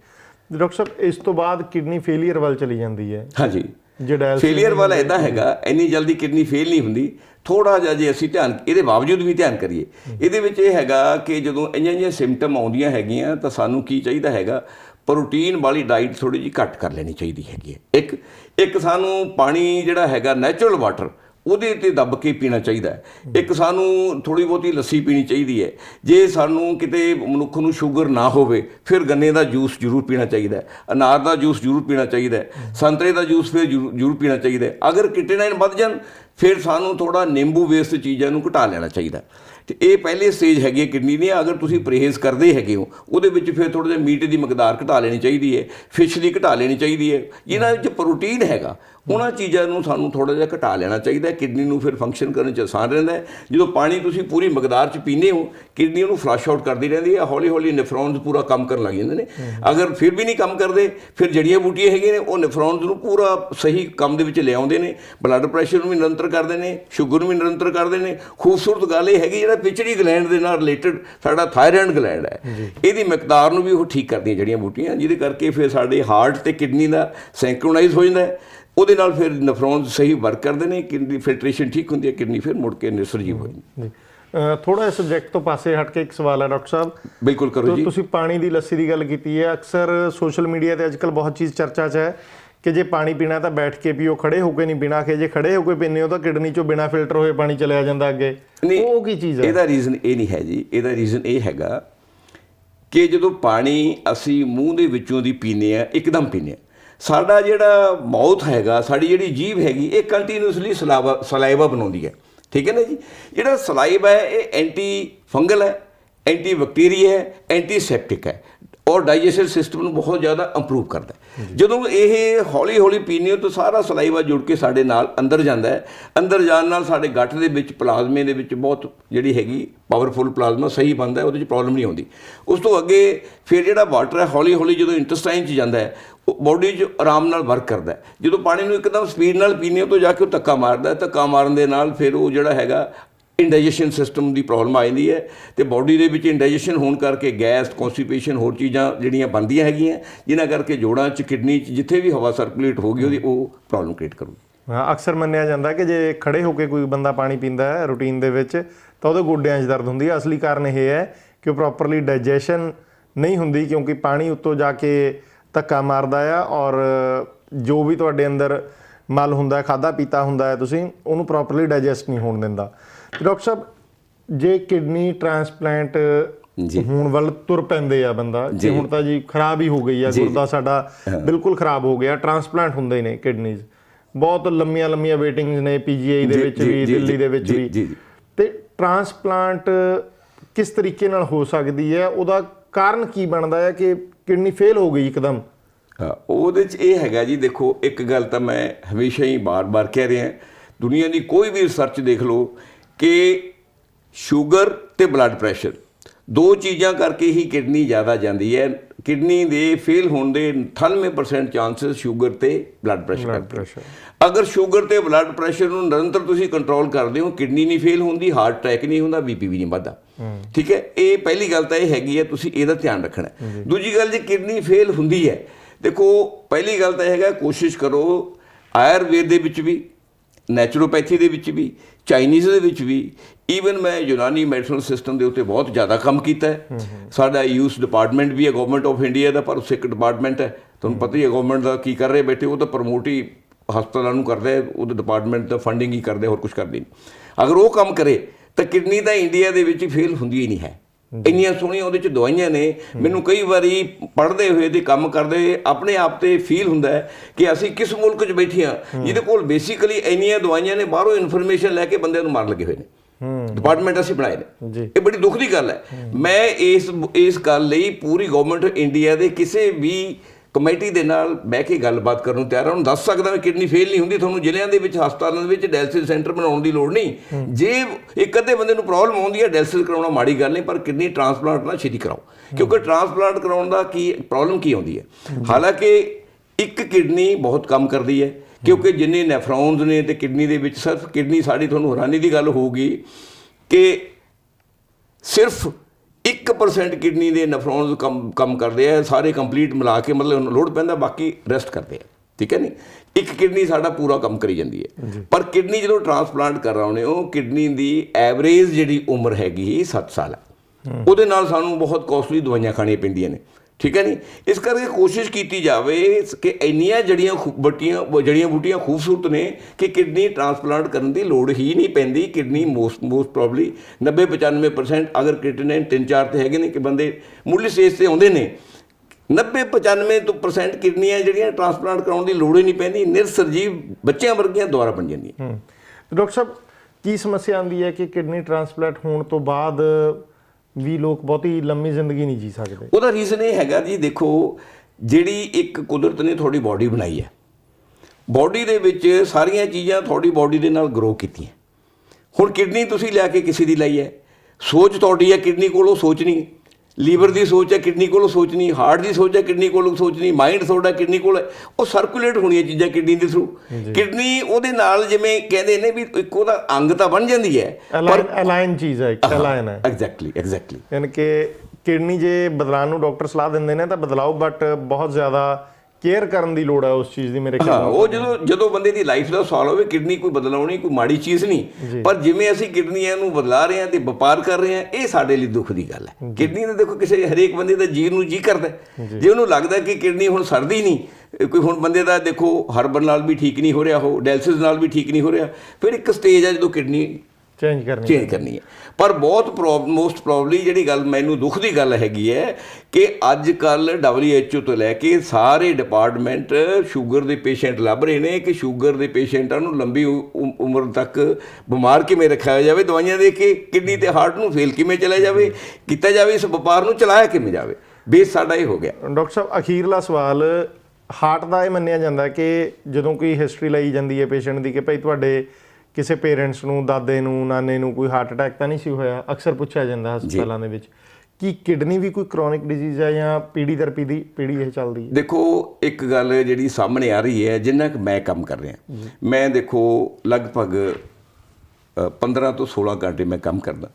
ਡਾਕਟਰ ਸਾਹਿਬ ਇਸ ਤੋਂ ਬਾਅਦ ਕਿਡਨੀ ਫੇਲਿਅਰ ਵੱਲ ਚਲੀ ਜਾਂਦੀ ਹੈ।
ਹਾਂਜੀ।
ਜੇ dialysis
ਫੇਲਿਅਰ ਵਾਲਾ ਇਦਾਂ ਹੈਗਾ ਇੰਨੀ ਜਲਦੀ ਕਿਡਨੀ ਫੇਲ ਨਹੀਂ ਹੁੰਦੀ। ਥੋੜਾ ਜਿਹਾ ਜੇ ਅਸੀਂ ਧਿਆਨ ਇਹਦੇ ਬਾਵਜੂਦ ਵੀ ਧਿਆਨ ਕਰੀਏ। ਇਹਦੇ ਵਿੱਚ ਇਹ ਹੈਗਾ ਕਿ ਜਦੋਂ ਇੰਨੀਆਂ ਜਿਹੀਆਂ ਸਿੰਪਟਮ ਆਉਂਦੀਆਂ ਹੈਗੀਆਂ ਤਾਂ ਸਾਨੂੰ ਕੀ ਚਾਹੀਦਾ ਹੈਗਾ? ਪ੍ਰੋਟੀਨ ਵਾਲੀ ਡਾਈਟ ਥੋੜੀ ਜਿਹੀ ਘੱਟ ਕਰ ਲੈਣੀ ਚਾਹੀਦੀ ਹੈਗੀ ਹੈ। ਇੱਕ ਇੱਕ ਸਾਨੂੰ ਪਾਣੀ ਜਿਹੜਾ ਹੈਗਾ ਨੈਚੁਰਲ ਵਾਟਰ ਉਹਦੇ ਤੇ ਦੱਬ ਕੇ ਪੀਣਾ ਚਾਹੀਦਾ ਹੈ। ਇੱਕ ਸਾਨੂੰ ਥੋੜੀ ਬਹੁਤੀ ਲੱਸੀ ਪੀਣੀ ਚਾਹੀਦੀ ਹੈ। ਜੇ ਸਾਨੂੰ ਕਿਤੇ ਮਨੁੱਖ ਨੂੰ ਸ਼ੂਗਰ ਨਾ ਹੋਵੇ, ਫਿਰ ਗੰਨੇ ਦਾ ਜੂਸ ਜ਼ਰੂਰ ਪੀਣਾ ਚਾਹੀਦਾ ਹੈ। ਅਨਾਰ ਦਾ ਜੂਸ ਜ਼ਰੂਰ ਪੀਣਾ ਚਾਹੀਦਾ ਹੈ। ਸੰਤਰੇ ਦਾ ਜੂਸ ਫਿਰ ਜ਼ਰੂਰ ਜ਼ਰੂਰ ਪੀਣਾ ਚਾਹੀਦਾ ਹੈ। ਅਗਰ ਕਿਟੇਨਾਈਨ ਵੱਧ ਜਾਣ, ਫਿਰ ਸਾਨੂੰ ਥੋੜਾ ਨਿੰਬੂ ਬੇਸਡ ਚੀਜ਼ਾਂ ਨੂੰ ਘਟਾ ਲੈਣਾ ਚਾਹੀਦਾ ਹੈ। ਤੇ ਇਹ ਪਹਿਲੇ ਸਟੇਜ ਹੈਗੀ ਹੈ ਕਿਡਨੀ ਦੀ ਅਗਰ ਤੁਸੀਂ ਪਰਹੇਜ਼ ਕਰਦੇ ਹੈਗੇ ਹੋ, ਉਹਦੇ ਵਿੱਚ ਫਿਰ ਥੋੜਾ ਜਿਹਾ ਮੀਟ ਦੀ ਮਕਦਾਰ ਘਟਾ ਲੈਣੀ ਚਾਹੀਦੀ ਹੈ ਫਿਸ਼ ਦੀ ਘਟਾ ਲੈਣੀ ਚਾਹੀਦੀ ਹੈ। ਜਿਨ੍ਹਾਂ ਵਿੱਚ ਪ੍ਰੋਟੀਨ ਹੈਗਾ ਉਹਨਾਂ ਚੀਜ਼ਾਂ ਨੂੰ ਸਾਨੂੰ ਥੋੜਾ ਜਿਹਾ ਘਟਾ ਲੈਣਾ ਚਾਹੀਦਾ ਹੈ। ਕਿਡਨੀ ਨੂੰ ਫਿਰ ਫੰਕਸ਼ਨ ਕਰਨ ਚ ਆਸਾਨ ਰਹਿੰਦਾ ਹੈ। ਜਦੋਂ ਪਾਣੀ ਤੁਸੀਂ ਪੂਰੀ ਮਕਦਾਰ ਚ ਪੀਂਦੇ ਹੋ ਕਿਡਨੀ ਉਹਨੂੰ ਫਲਸ਼ ਆਊਟ ਕਰਦੀ ਰਹਿੰਦੀ ਹੈ। ਹੌਲੀ ਹੌਲੀ ਨੇਫਰੋਨਸ ਪੂਰਾ ਕੰਮ ਕਰਨ ਲੱਗ ਜਾਂਦੇ ਨੇ। ਅਗਰ ਫਿਰ ਵੀ ਨਹੀਂ ਕੰਮ ਕਰਦੇ ਫਿਰ ਜੜੀਆਂ ਬੂਟੀਆਂ ਹੈਗੀਆਂ ਨੇ ਉਹ ਨੇਫਰੋਨਸ ਨੂੰ ਪੂਰਾ ਸਹੀ ਕੰਮ ਦੇ ਵਿੱਚ ਲਿਆਉਂਦੇ ਨੇ। ਬਲੱਡ ਪ੍ਰੈਸ਼ਰ ਨੂੰ ਵੀ ਨਿਰੰਤਰ ਕਰਦੇ ਨੇ ਸ਼ੂਗਰ ਨੂੰ ਵੀ ਨਿਰੰਤਰ ਕਰਦੇ ਨੇ। ਖੂਬਸੂਰਤ ਗੱਲ ਇਹ ਹੈਗੀ ਜਿਹੜਾ ਪਿਛੜੀ ਗਲੈਂਡ ਦੇ ਨਾਲ ਰਿਲੇਟਡ ਸਾਡਾ ਥਾਇਰਾਇਡ ਗਲੈਂਡ ਹੈ। ਇਹਦੀ ਮਿਕਦਾਰ ਨੂੰ ਵੀ ਉਹ ਠੀਕ ਕਰਦੀਆਂ ਜਿਹੜੀਆਂ ਬੂਟੀਆਂ ਜਿਹਦੇ ਕਰਕੇ ਫਿਰ ਸਾਡੇ ਹਾਰਟ ਤੇ ਕਿਡਨੀ ਦਾ ਸੈਂਕਰੋਨਾਈਜ਼ ਹੋ ਜਾਂਦਾ ਹੈ। ਉਹਦੇ ਨਾਲ ਫਿਰ ਨੇਫਰੋਨਸ ਸਹੀ ਵਰਕ ਕਰਦੇ ਨੇ ਕਿਡਨੀ ਫਿਲਟਰੇਸ਼ਨ ਠੀਕ ਹੁੰਦੀ ਹੈ ਕਿਡਨੀ ਫਿਰ ਮੁੜ ਕੇ ਨਿਸਰਜੀਵ ਹੋ ਜਾਂਦੀ
ਥੋੜਾ ਜਿਹਾ ਸਬਜੈਕਟ ਤੋਂ ਪਾਸੇ ਹਟ ਕੇ ਇੱਕ ਸਵਾਲ ਹੈ ਡਾਕਟਰ ਸਾਹਿਬ।
ਬਿਲਕੁਲ ਕਰੋ ਜੀ।
ਤੁਸੀਂ ਪਾਣੀ ਦੀ ਲੱਸੀ ਦੀ ਗੱਲ ਕੀਤੀ ਹੈ ਅਕਸਰ ਸੋਸ਼ਲ ਮੀਡੀਆ ਤੇ ਅੱਜਕੱਲ ਬਹੁਤ ਚੀਜ਼ ਚਰਚਾ 'ਚ ਹੈ ਕਿ ਜੇ ਪਾਣੀ ਪੀਣਾ ਤਾਂ ਬੈਠ ਕੇ ਪੀਓ ਖੜੇ ਹੋ ਕੇ ਨਹੀਂ ਪੀਣਾ ਕਿ ਜੇ ਖੜੇ ਹੋ ਕੇ ਪੀਂਦੇ ਹੋ ਤਾਂ ਕਿਡਨੀ 'ਚੋਂ ਬਿਨਾ ਫਿਲਟਰ ਹੋਏ ਪਾਣੀ ਚਲਿਆ ਜਾਂਦਾ ਅੱਗੇ। ਉਹ ਕੀ ਚੀਜ਼ ਹੈ?
ਇਹਦਾ ਰੀਜ਼ਨ ਇਹ ਨਹੀਂ ਹੈ ਜੀ। ਇਹਦਾ ਰੀਜ਼ਨ ਇਹ ਹੈਗਾ ਕਿ ਜਦੋਂ ਪਾਣੀ ਅਸੀਂ ਮੂੰਹ ਦੇ ਵਿੱਚੋਂ ਦੀ ਪੀਨੇ ਆ ਇੱਕਦਮ ਪੀਨੇ ਆ ਸਾਡਾ ਜਿਹੜਾ ਮਾਊਥ ਹੈਗਾ ਸਾਡੀ ਜਿਹੜੀ ਜੀਭ ਹੈਗੀ ਇਹ ਕੰਟੀਨਿਊਸਲੀ ਸਲਾਵਾ ਸਲਾਈਵਾ ਬਣਾਉਂਦੀ ਹੈ। ਠੀਕ ਹੈ ਨਾ ਜੀ? ਜਿਹੜਾ ਸਲਾਈਵਾ ਹੈ ਇਹ ਐਂਟੀ ਫੰਗਲ ਹੈ ਐਂਟੀ ਬੈਕਟੀਰੀਆ ਹੈ ਐਂਟੀਸੈਪਟਿਕ ਹੈ ਔਰ ਡਾਈਜੈਸਟਿਵ ਸਿਸਟਮ ਨੂੰ ਬਹੁਤ ਜ਼ਿਆਦਾ ਇੰਪਰੂਵ ਕਰਦਾ ਜਦੋਂ ਇਹ ਹੌਲੀ ਹੌਲੀ ਪੀਂਦੇ ਹੋ ਤਾਂ ਸਾਰਾ ਸਲਾਈਵਾ ਜੁੜ ਕੇ ਸਾਡੇ ਨਾਲ ਅੰਦਰ ਜਾਂਦਾ ਹੈ। ਅੰਦਰ ਜਾਣ ਨਾਲ ਸਾਡੇ ਗੱਟ ਦੇ ਵਿੱਚ ਪਲਾਜ਼ਮੇ ਦੇ ਵਿੱਚ ਬਹੁਤ ਜਿਹੜੀ ਹੈਗੀ ਪਾਵਰਫੁਲ ਪਲਾਜ਼ਮਾ ਸਹੀ ਬਣਦਾ ਹੈ ਉਹਦੇ ਵਿੱਚ ਪ੍ਰੋਬਲਮ ਨਹੀਂ ਆਉਂਦੀ। ਉਸ ਤੋਂ ਅੱਗੇ ਫਿਰ ਜਿਹੜਾ ਵਾਟਰ ਹੈ ਹੌਲੀ ਹੌਲੀ ਜਦੋਂ ਇੰਟੈਸਟਾਈਨ 'ਚ ਜਾਂਦਾ ਹੈ ਬੋਡੀ 'ਚ ਆਰਾਮ ਨਾਲ ਵਰਕ ਕਰਦਾ ਜਦੋਂ ਪਾਣੀ ਨੂੰ ਇੱਕਦਮ ਸਪੀਡ ਨਾਲ ਪੀਂਦੇ ਹੋ ਤਾਂ ਜਾ ਕੇ ਉਹ ਧੱਕਾ ਮਾਰਦਾ ਧੱਕਾ ਮਾਰਨ ਦੇ ਨਾਲ ਫਿਰ ਉਹ ਜਿਹੜਾ ਹੈਗਾ ਇੰਡਾਈਜੈਸ਼ਨ ਸਿਸਟਮ ਦੀ ਪ੍ਰੋਬਲਮ ਆ ਜਾਂਦੀ ਹੈ ਤੇ ਬਾਡੀ ਦੇ ਵਿੱਚ ਇੰਡਾਈਜੈਸ਼ਨ ਹੋਣ ਕਰਕੇ ਗੈਸ ਕਨਸਟੀਪੇਸ਼ਨ ਹੋਰ ਚੀਜ਼ਾਂ ਜਿਹੜੀਆਂ ਬਣਦੀਆਂ ਹੈਗੀਆਂ, ਜਿਨ੍ਹਾਂ ਕਰਕੇ ਜੋੜਾਂ 'ਚ, ਕਿਡਨੀ 'ਚ, ਜਿੱਥੇ ਵੀ ਹਵਾ ਸਰਕੂਲੇਟ ਹੋਗੀ ਉਹਦੀ ਉਹ ਪ੍ਰੋਬਲਮ ਕ੍ਰੀਏਟ ਕਰੂਗੀ।
ਹਾਂ, ਅਕਸਰ ਮੰਨਿਆ ਜਾਂਦਾ ਕਿ ਜੇ ਖੜੇ ਹੋ ਕੇ ਕੋਈ ਬੰਦਾ ਪਾਣੀ ਪੀਂਦਾ ਹੈ ਰੂਟੀਨ ਦੇ ਵਿੱਚ, ਤਾਂ ਉਹਦੇ ਗੋਡਿਆਂ 'ਚ ਦਰਦ ਹੁੰਦੀ ਹੈ। ਅਸਲੀ ਕਾਰਨ ਇਹ ਹੈ ਕਿ ਉਹ ਪ੍ਰੋਪਰਲੀ ਡਾਈਜੈਸ਼ਨ ਨਹੀਂ ਹੁੰਦੀ, ਕਿਉਂਕਿ ਪਾਣੀ ਉੱਤੋਂ ਜਾ ਕੇ ਧੱਕਾ ਮਾਰਦਾ ਆ ਔਰ ਜੋ ਵੀ ਤੁਹਾਡੇ ਅੰਦਰ ਮਲ ਹੁੰਦਾ ਹੈ ਖਾਦਾ ਪੀਤਾ ਹੁੰਦਾ ਹੈ ਤੁਸੀਂ ਉਹਨੂੰ ਪ੍ਰੋਪਰਲੀ ਡਾਈਜੈਸਟ ਨਹੀਂ ਹੋਣ ਦਿੰਦਾ। ਡਾਕਟਰ ਸਾਹਿਬ ਜੇ ਕਿਡਨੀ ਟ੍ਰਾਂਸਪਲਾਂਟ। ਹੋਣ ਵੱਲ ਤੁਰ ਪੈਂਦੇ ਆ ਬੰਦਾ ਜੇ ਹੁਣ ਤਾਂ ਜੀ ਖਰਾਬ ਹੀ ਹੋ ਗਈ ਆ ਗੁਰਦਾ ਸਾਡਾ ਬਿਲਕੁਲ ਖਰਾਬ ਹੋ ਗਿਆ ਟ੍ਰਾਂਸਪਲਾਂਟ ਹੁੰਦੇ ਨੇ ਕਿਡਨੀਜ਼। ਬਹੁਤ ਲੰਮੀਆਂ ਲੰਮੀਆਂ ਵੇਟਿੰਗਸ ਨੇ ਪੀਜੀਆਈ ਦੇ ਵਿੱਚ ਵੀ ਦਿੱਲੀ ਦੇ ਵਿੱਚ ਵੀ। ਤੇ ਟ੍ਰਾਂਸਪਲਾਂਟ ਕਿਸ ਤਰੀਕੇ ਨਾਲ ਹੋ ਸਕਦੀ ਹੈ? ਉਹਦਾ ਕਾਰਨ ਕੀ ਬਣਦਾ ਹੈ ਕਿ ਕਿਡਨੀ ਫੇਲ ਹੋ ਗਈ ਇੱਕਦਮ।
ਉਹਦੇ 'ਚ ਇਹ ਹੈਗਾ ਜੀ ਦੇਖੋ ਇੱਕ ਗੱਲ ਤਾਂ ਮੈਂ ਹਮੇਸ਼ਾ ਹੀ ਬਾਰ-ਬਾਰ ਕਹਿ ਰਿਹਾ ਦੁਨੀਆ ਦੀ ਕੋਈ ਵੀ ਰਿਸਰਚ ਦੇਖ ਲਓ ਕਿ ਸ਼ੂਗਰ ਤੇ ਬਲੱਡ ਪ੍ਰੈਸ਼ਰ ਦੋ ਚੀਜ਼ਾਂ ਕਰਕੇ ਹੀ ਕਿਡਨੀ ਜ਼ਿਆਦਾ ਜਾਂਦੀ ਹੈ। ਕਿਡਨੀ ਦੇ ਫੇਲ ਹੋਣ ਦੇ 98% ਚਾਂਸਸ ਸ਼ੂਗਰ ਤੇ ਬਲੱਡ ਪ੍ਰੈਸ਼ਰ
ਬਲੱਡ
ਕਰਕੇ
ਪ੍ਰੈਸ਼ਰ
ਅਗਰ ਸ਼ੂਗਰ ਤੇ ਬਲੱਡ ਪ੍ਰੈਸ਼ਰ ਨੂੰ ਨਿਰੰਤਰ ਤੁਸੀਂ ਕੰਟਰੋਲ ਕਰਦੇ ਹੋ ਕਿਡਨੀ ਨਹੀਂ ਫੇਲ ਹੁੰਦੀ ਹਾਰਟ ਅਟੈਕ ਨਹੀਂ ਹੁੰਦਾ ਬੀਪੀ ਵੀ ਨਹੀਂ ਵੱਧਦਾ। ਠੀਕ ਹੈ? ਇਹ ਪਹਿਲੀ ਗੱਲ ਤਾਂ ਇਹ ਹੈਗੀ ਹੈ ਤੁਸੀਂ ਇਹਦਾ ਧਿਆਨ ਰੱਖਣਾ। ਦੂਜੀ ਗੱਲ ਜੇ ਕਿਡਨੀ ਫੇਲ ਹੁੰਦੀ ਹੈ ਦੇਖੋ ਪਹਿਲੀ ਗੱਲ ਤਾਂ ਇਹ ਹੈਗਾ ਕੋਸ਼ਿਸ਼ ਕਰੋ ਆਯੁਰਵੇਦ ਦੇ ਵਿੱਚ ਵੀ ਨੈਚੁਰੋਪੈਥੀ ਦੇ ਵਿੱਚ ਵੀ ਚਾਈਨੀਜ਼ ਦੇ ਵਿੱਚ ਵੀ ਈਵਨ ਮੈਂ ਯੂਨਾਨੀ ਮੈਡੀਸਨਲ ਸਿਸਟਮ ਦੇ ਉੱਤੇ ਬਹੁਤ ਜ਼ਿਆਦਾ ਕੰਮ ਕੀਤਾ ਹੈ। ਸਾਡਾ ਯੂਸ ਡਿਪਾਰਟਮੈਂਟ ਵੀ ਹੈ ਗਵਰਨਮੈਂਟ ਆਫ ਇੰਡੀਆ ਦਾ ਪਰ ਸਿੱਖ ਡਿਪਾਰਟਮੈਂਟ ਹੈ। ਤੁਹਾਨੂੰ ਪਤਾ ਹੀ ਹੈ ਗਵਰਨਮੈਂਟ ਦਾ ਕੀ ਕਰ ਰਹੇ ਬੈਠੇ ਉਹ ਤਾਂ ਪ੍ਰਮੋਟ ਹੀ ਹਸਪਤਾਲਾਂ ਨੂੰ ਕਰਦੇ ਉਹਦੇ ਡਿਪਾਰਟਮੈਂਟ ਦਾ ਫੰਡਿੰਗ ਹੀ ਕਰਦੇ ਹੋਰ ਕੁਝ ਕਰਦੇ ਨਹੀਂ। ਅਗਰ ਉਹ ਕੰਮ ਕਰੇ ਤਾਂ ਕਿਡਨੀ ਤਾਂ ਇੰਡੀਆ ਦੇ ਵਿੱਚ ਫੇਲ ਹੁੰਦੀ ਹੀ ਨਹੀਂ ਹੈ। ਇੰਨੀਆਂ ਸੋਹਣੀਆਂ ਉਹਦੇ ਚ ਦਵਾਈਆਂ ਨੇ। ਮੈਨੂੰ ਕਈ ਵਾਰੀ ਪੜ੍ਹਦੇ ਹੋਏ ਤੇ ਕੰਮ ਕਰਦੇ ਆਪਣੇ ਆਪ ਤੇ ਫੀਲ ਹੁੰਦਾ ਕਿ ਅਸੀਂ ਕਿਸ ਮੁਲਕ 'ਚ ਬੈਠੇ ਹਾਂ। ਜਿਹਦੇ ਕੋਲ ਬੇਸਿਕਲੀ ਇੰਨੀਆਂ ਦਵਾਈਆਂ ਨੇ ਬਾਹਰੋਂ ਇਨਫੋਰਮੇਸ਼ਨ ਲੈ ਕੇ ਬੰਦਿਆਂ ਨੂੰ ਮਾਰਨ ਲੱਗੇ ਹੋਏ ਨੇ। ਡਿਪਾਰਟਮੈਂਟ ਅਸੀਂ ਬਣਾਏ ਨੇ। ਇਹ ਬੜੀ ਦੁੱਖ ਦੀ ਗੱਲ ਹੈ। ਮੈਂ ਇਸ ਇਸ ਗੱਲ ਲਈ ਪੂਰੀ ਗਵਰਨਮੈਂਟ ਇੰਡੀਆ ਦੇ ਕਿਸੇ ਵੀ ਕਮੇਟੀ ਦੇ ਨਾਲ ਬਹਿ ਕੇ ਗੱਲਬਾਤ ਕਰਨ ਨੂੰ ਤਿਆਰ ਹਾਂ ਉਹਨੂੰ ਦੱਸ ਸਕਦਾ ਵੀ ਕਿਡਨੀ ਫੇਲ ਨਹੀਂ ਹੁੰਦੀ, ਤੁਹਾਨੂੰ ਜ਼ਿਲ੍ਹਿਆਂ ਦੇ ਵਿੱਚ, ਹਸਪਤਾਲਾਂ ਦੇ ਵਿੱਚ ਡਾਇਲਿਸਿਸ ਸੈਂਟਰ ਬਣਾਉਣ ਦੀ ਲੋੜ ਨਹੀਂ। ਜੇ ਇੱਕ ਅੱਧੇ ਬੰਦੇ ਨੂੰ ਪ੍ਰੋਬਲਮ ਆਉਂਦੀ ਹੈ ਡਾਇਲਿਸਿਸ ਕਰਾਉਣਾ ਮਾੜੀ ਗੱਲ ਨਹੀਂ, ਪਰ ਕਿਡਨੀ ਟ੍ਰਾਂਸਪਲਾਂਟ ਨਾਲ ਛੇਤੀ ਕਰਾਓ। ਕਿਉਂਕਿ ਟ੍ਰਾਂਸਪਲਾਂਟ ਕਰਾਉਣ ਦਾ ਕੀ ਪ੍ਰੋਬਲਮ ਕੀ ਆਉਂਦੀ ਹੈ? ਹਾਲਾਂਕਿ ਇੱਕ ਕਿਡਨੀ ਬਹੁਤ ਕੰਮ ਕਰਦੀ ਹੈ, ਕਿਉਂਕਿ ਜਿੰਨੇ ਨੈਫਰੋਨਸ ਨੇ ਤੇ ਕਿਡਨੀ ਦੇ ਵਿੱਚ ਸਿਰਫ ਕਿਡਨੀ ਸਾਡੀ ਤੁਹਾਨੂੰ ਹੈਰਾਨੀ ਦੀ ਗੱਲ ਹੋਊਗੀ ਕਿ ਸਿਰਫ 1% ਕਿਡਨੀ ਦੇ ਨੈਫਰੋਨਸ ਕੰਮ ਕੰਮ ਕਰਦੇ ਆ ਸਾਰੇ ਕੰਪਲੀਟ ਮਿਲਾ ਕੇ ਮਤਲਬ ਲੋਡ ਪੈਂਦਾ ਬਾਕੀ ਰੈਸਟ ਕਰਦੇ ਆ। ਠੀਕ ਹੈ ਨਹੀਂ ਇੱਕ ਕਿਡਨੀ ਸਾਡਾ ਪੂਰਾ ਕੰਮ ਕਰੀ ਜਾਂਦੀ ਹੈ। ਪਰ ਕਿਡਨੀ ਜਦੋਂ ਟ੍ਰਾਂਸਪਲਾਂਟ ਕਰ ਰਹੇ ਹੋ ਕਿਡਨੀ ਦੀ ਐਵਰੇਜ ਜਿਹੜੀ ਉਮਰ ਹੈਗੀ 7 ਸਾਲ ਹੈ। ਉਹਦੇ ਨਾਲ ਸਾਨੂੰ ਬਹੁਤ ਕਾਸਟਲੀ ਦਵਾਈਆਂ ਖਾਣੀਆਂ ਪੈਂਦੀਆਂ ਨੇ। ਠੀਕ ਹੈ ਨਹੀਂ ਇਸ ਕਰਕੇ ਕੋਸ਼ਿਸ਼ ਕੀਤੀ ਜਾਵੇ ਕਿ ਇੰਨੀਆਂ ਜੜੀਆਂ ਖੂ- ਬੂਟੀਆਂ ਜੜੀਆਂ ਬੂਟੀਆਂ ਖੂਬਸੂਰਤ ਨੇ ਕਿ ਕਿਡਨੀ ਟ੍ਰਾਂਸਪਲਾਂਟ ਕਰਨ ਦੀ ਲੋੜ ਹੀ ਨਹੀਂ ਪੈਂਦੀ। ਕਿਡਨੀ ਮੋਸਟ ਮੋਸਟ ਪ੍ਰੋਬਬਲੀ 90 95% ਅਗਰ ਕ੍ਰਿਟਿਨਾਈਨ 3-4 ਤੇ ਹੈਗੇ ਨੇ ਕਿ ਬੰਦੇ ਮੁੱਢਲੀ ਸਟੇਜ ਤੇ ਆਉਂਦੇ ਨੇ 90 95 ਤੋਂ percent ਕਿਡਨੀਆਂ ਜਿਹੜੀਆਂ ਟ੍ਰਾਂਸਪਲਾਂਟ ਕਰਾਉਣ ਦੀ ਲੋੜ ਹੀ ਨਹੀਂ ਪੈਂਦੀ। ਨਿਰਸਰਜੀਵ ਬੱਚਿਆਂ ਵਰਗੀਆਂ ਦੁਆਰਾ ਬਣ ਜਾਂਦੀਆਂ।
ਡਾਕਟਰ ਸਾਹਿਬ, ਕੀ ਸਮੱਸਿਆ ਆਉਂਦੀ ਹੈ ਕਿ ਕਿਡਨੀ ਟ੍ਰਾਂਸਪਲਾਂਟ ਹੋਣ ਤੋਂ ਬਾਅਦ ਵੀ ਲੋਕ ਬਹੁਤੀ ਲੰਮੀ ਜ਼ਿੰਦਗੀ ਨਹੀਂ ਜੀ ਸਕਦੇ।
ਉਹਦਾ ਰੀਜ਼ਨ ਇਹ ਹੈਗਾ ਜੀ, ਦੇਖੋ, ਜਿਹੜੀ ਇੱਕ ਕੁਦਰਤ ਨੇ ਤੁਹਾਡੀ ਬਾਡੀ ਬਣਾਈ ਹੈ। ਬਾਡੀ ਦੇ ਵਿੱਚ ਸਾਰੀਆਂ ਚੀਜ਼ਾਂ ਤੁਹਾਡੀ ਬਾਡੀ ਦੇ ਨਾਲ ਗਰੋ ਕੀਤੀਆਂ। ਹੁਣ ਕਿਡਨੀ ਤੁਸੀਂ ਲੈ ਕੇ ਕਿਸੇ ਦੀ ਲਈ ਹੈ। ਸੋਚ ਤੁਹਾਡੀ ਹੈ ਕਿਡਨੀ ਕੋਲੋਂ ਸੋਚ ਨਹੀਂ। ਲੀਵਰ ਦੀ ਸੋਚ ਹੈ ਕਿਡਨੀ ਕੋਲੋਂ ਸੋਚਣੀ ਹਾਰਟ ਦੀ ਸੋਚ ਹੈ ਕਿਡਨੀ ਕੋਲੋਂ ਸੋਚਣੀ ਮਾਈਂਡ ਤੁਹਾਡਾ ਕਿਡਨੀ ਕੋਲ ਉਹ ਸਰਕੂਲੇਟ ਹੋਣੀਆਂ ਚੀਜ਼ਾਂ ਕਿਡਨੀ ਦੇ ਥਰੂ ਕਿਡਨੀ ਉਹਦੇ ਨਾਲ ਜਿਵੇਂ ਕਹਿੰਦੇ ਨੇ ਵੀ ਇੱਕ ਉਹਦਾ ਅੰਗ ਤਾਂ ਬਣ ਜਾਂਦੀ ਹੈ
ਅਲਾਈਨ ਅਲਾਈਨ ਚੀਜ਼ ਹੈ ਇੱਕ ਅਲਾਈਨ ਹੈ।
ਐਗਜ਼ੈਕਟਲੀ ਐਗਜ਼ੈਕਟਲੀ
ਯਾਨੀ ਕਿ ਕਿਡਨੀ ਜੇ ਬਦਲਾਉਣ ਨੂੰ ਡਾਕਟਰ ਸਲਾਹ ਦਿੰਦੇ ਨੇ ਤਾਂ ਬਦਲਾਓ ਬਟ ਬਹੁਤ ਜ਼ਿਆਦਾ ਕੇਅਰ ਕਰਨ ਦੀ ਲੋੜ ਹੈ ਉਸ ਚੀਜ਼ ਦੀ ਮੇਰੇ ਖਿਆਲ
ਉਹ ਜਦੋਂ ਜਦੋਂ ਬੰਦੇ ਦੀ ਲਾਈਫ ਦਾ ਸਵਾਲ ਹੋਵੇ ਕਿਡਨੀ ਕੋਈ ਬਦਲਾਉਣੀ ਕੋਈ ਮਾੜੀ ਚੀਜ਼ ਨਹੀਂ। ਪਰ ਜਿਵੇਂ ਅਸੀਂ ਕਿਡਨੀਆਂ ਨੂੰ ਬਦਲਾ ਰਹੇ ਹਾਂ ਤੇ ਵਪਾਰ ਕਰ ਰਹੇ ਹਾਂ ਇਹ ਸਾਡੇ ਲਈ ਦੁੱਖ ਦੀ ਗੱਲ ਹੈ। ਕਿਡਨੀ ਤਾਂ ਦੇਖੋ ਕਿਸੇ ਹਰੇਕ ਬੰਦੇ ਦਾ ਜੀਵ ਨੂੰ ਜੀ ਕਰਦਾ। ਜੇ। ਉਹਨੂੰ ਲੱਗਦਾ ਕਿ ਕਿਡਨੀ ਹੁਣ ਸਰਦੀ ਨਹੀਂ ਕੋਈ ਹੁਣ ਬੰਦੇ ਦਾ ਦੇਖੋ ਹਰਬਲ ਨਾਲ ਵੀ ਠੀਕ ਨਹੀਂ ਹੋ ਰਿਹਾ ਹੋ ਡੈਲਸਿਸ ਨਾਲ ਵੀ ਠੀਕ ਨਹੀਂ ਹੋ ਰਿਹਾ ਫਿਰ ਇੱਕ ਸਟੇਜ ਹੈ ਜਦੋਂ ਕਿਡਨੀ
ਚੇਂਜ ਕਰਨੀ
ਚੇਂਜ ਕਰਨੀ ਹੈ। ਪਰ ਬਹੁਤ ਮੋਸਟ ਪ੍ਰੋਬਬਲੀ ਜਿਹੜੀ ਗੱਲ ਮੈਨੂੰ ਦੁੱਖ ਦੀ ਗੱਲ ਹੈਗੀ ਹੈ ਕਿ ਅੱਜ ਕੱਲ WHO ਤੋਂ ਲੈ ਕੇ ਸਾਰੇ ਡਿਪਾਰਟਮੈਂਟ ਸ਼ੂਗਰ ਦੇ ਪੇਸ਼ੈਂਟ ਲੱਭ ਰਹੇ ਨੇ ਕਿ ਸ਼ੂਗਰ ਦੇ ਪੇਸ਼ੈਂਟਾਂ ਨੂੰ ਲੰਬੀ ਉਮਰ ਤੱਕ ਬਿਮਾਰ ਕਿਵੇਂ ਰੱਖਿਆ ਜਾਵੇ ਦਵਾਈਆਂ ਦੇ ਕੇ ਕਿਡਨੀ ਤੇ ਹਾਰਟ ਨੂੰ ਫੇਲ ਕਿਵੇਂ ਚਲਾਇਆ ਜਾਵੇ ਕੀਤਾ ਜਾਵੇ ਇਸ ਵਪਾਰ ਨੂੰ ਚਲਾਇਆ ਕਿਵੇਂ ਜਾਵੇ। ਬੇਸ ਸਾਡਾ ਇਹ ਹੋ ਗਿਆ।
ਡਾਕਟਰ ਸਾਹਿਬ ਅਖੀਰਲਾ ਸਵਾਲ ਹਾਰਟ ਦਾ ਇਹ ਮੰਨਿਆ ਜਾਂਦਾ ਕਿ ਜਦੋਂ ਕੋਈ ਹਿਸਟਰੀ ਲਈ ਜਾਂਦੀ ਹੈ ਪੇਸ਼ੈਂਟ ਦੀ ਕਿ ਭਾਈ ਤੁਹਾਡੇ ਕਿਸੇ ਪੇਰੈਂਟਸ ਨੂੰ ਦਾਦੇ ਨੂੰ ਨਾਨੇ ਨੂੰ ਕੋਈ ਹਾਰਟ ਅਟੈਕ ਤਾਂ ਨਹੀਂ ਸੀ ਹੋਇਆ? ਅਕਸਰ ਪੁੱਛਿਆ ਜਾਂਦਾ ਹਸਪਤਾਲਾਂ ਦੇ ਵਿੱਚ ਕੀ ਕਿਡਨੀ ਵੀ ਕੋਈ ਕ੍ਰੋਨਿਕ ਡਿਜ਼ੀਜ਼ ਹੈ ਜਾਂ ਪੀੜੀ ਦਰ ਪੀੜੀ ਪੀੜੀ ਇਹ ਚੱਲਦੀ ਹੈ?
ਦੇਖੋ ਇੱਕ ਗੱਲ ਜਿਹੜੀ ਸਾਹਮਣੇ ਆ ਰਹੀ ਹੈ ਜਿੰਨਾ ਕਿ ਮੈਂ ਕੰਮ ਕਰ ਰਿਹਾ। ਮੈਂ ਦੇਖੋ ਲਗਭਗ ਅ, 15 ਤੋਂ 16 ਘੰਟੇ ਮੈਂ ਕੰਮ ਕਰਦਾ।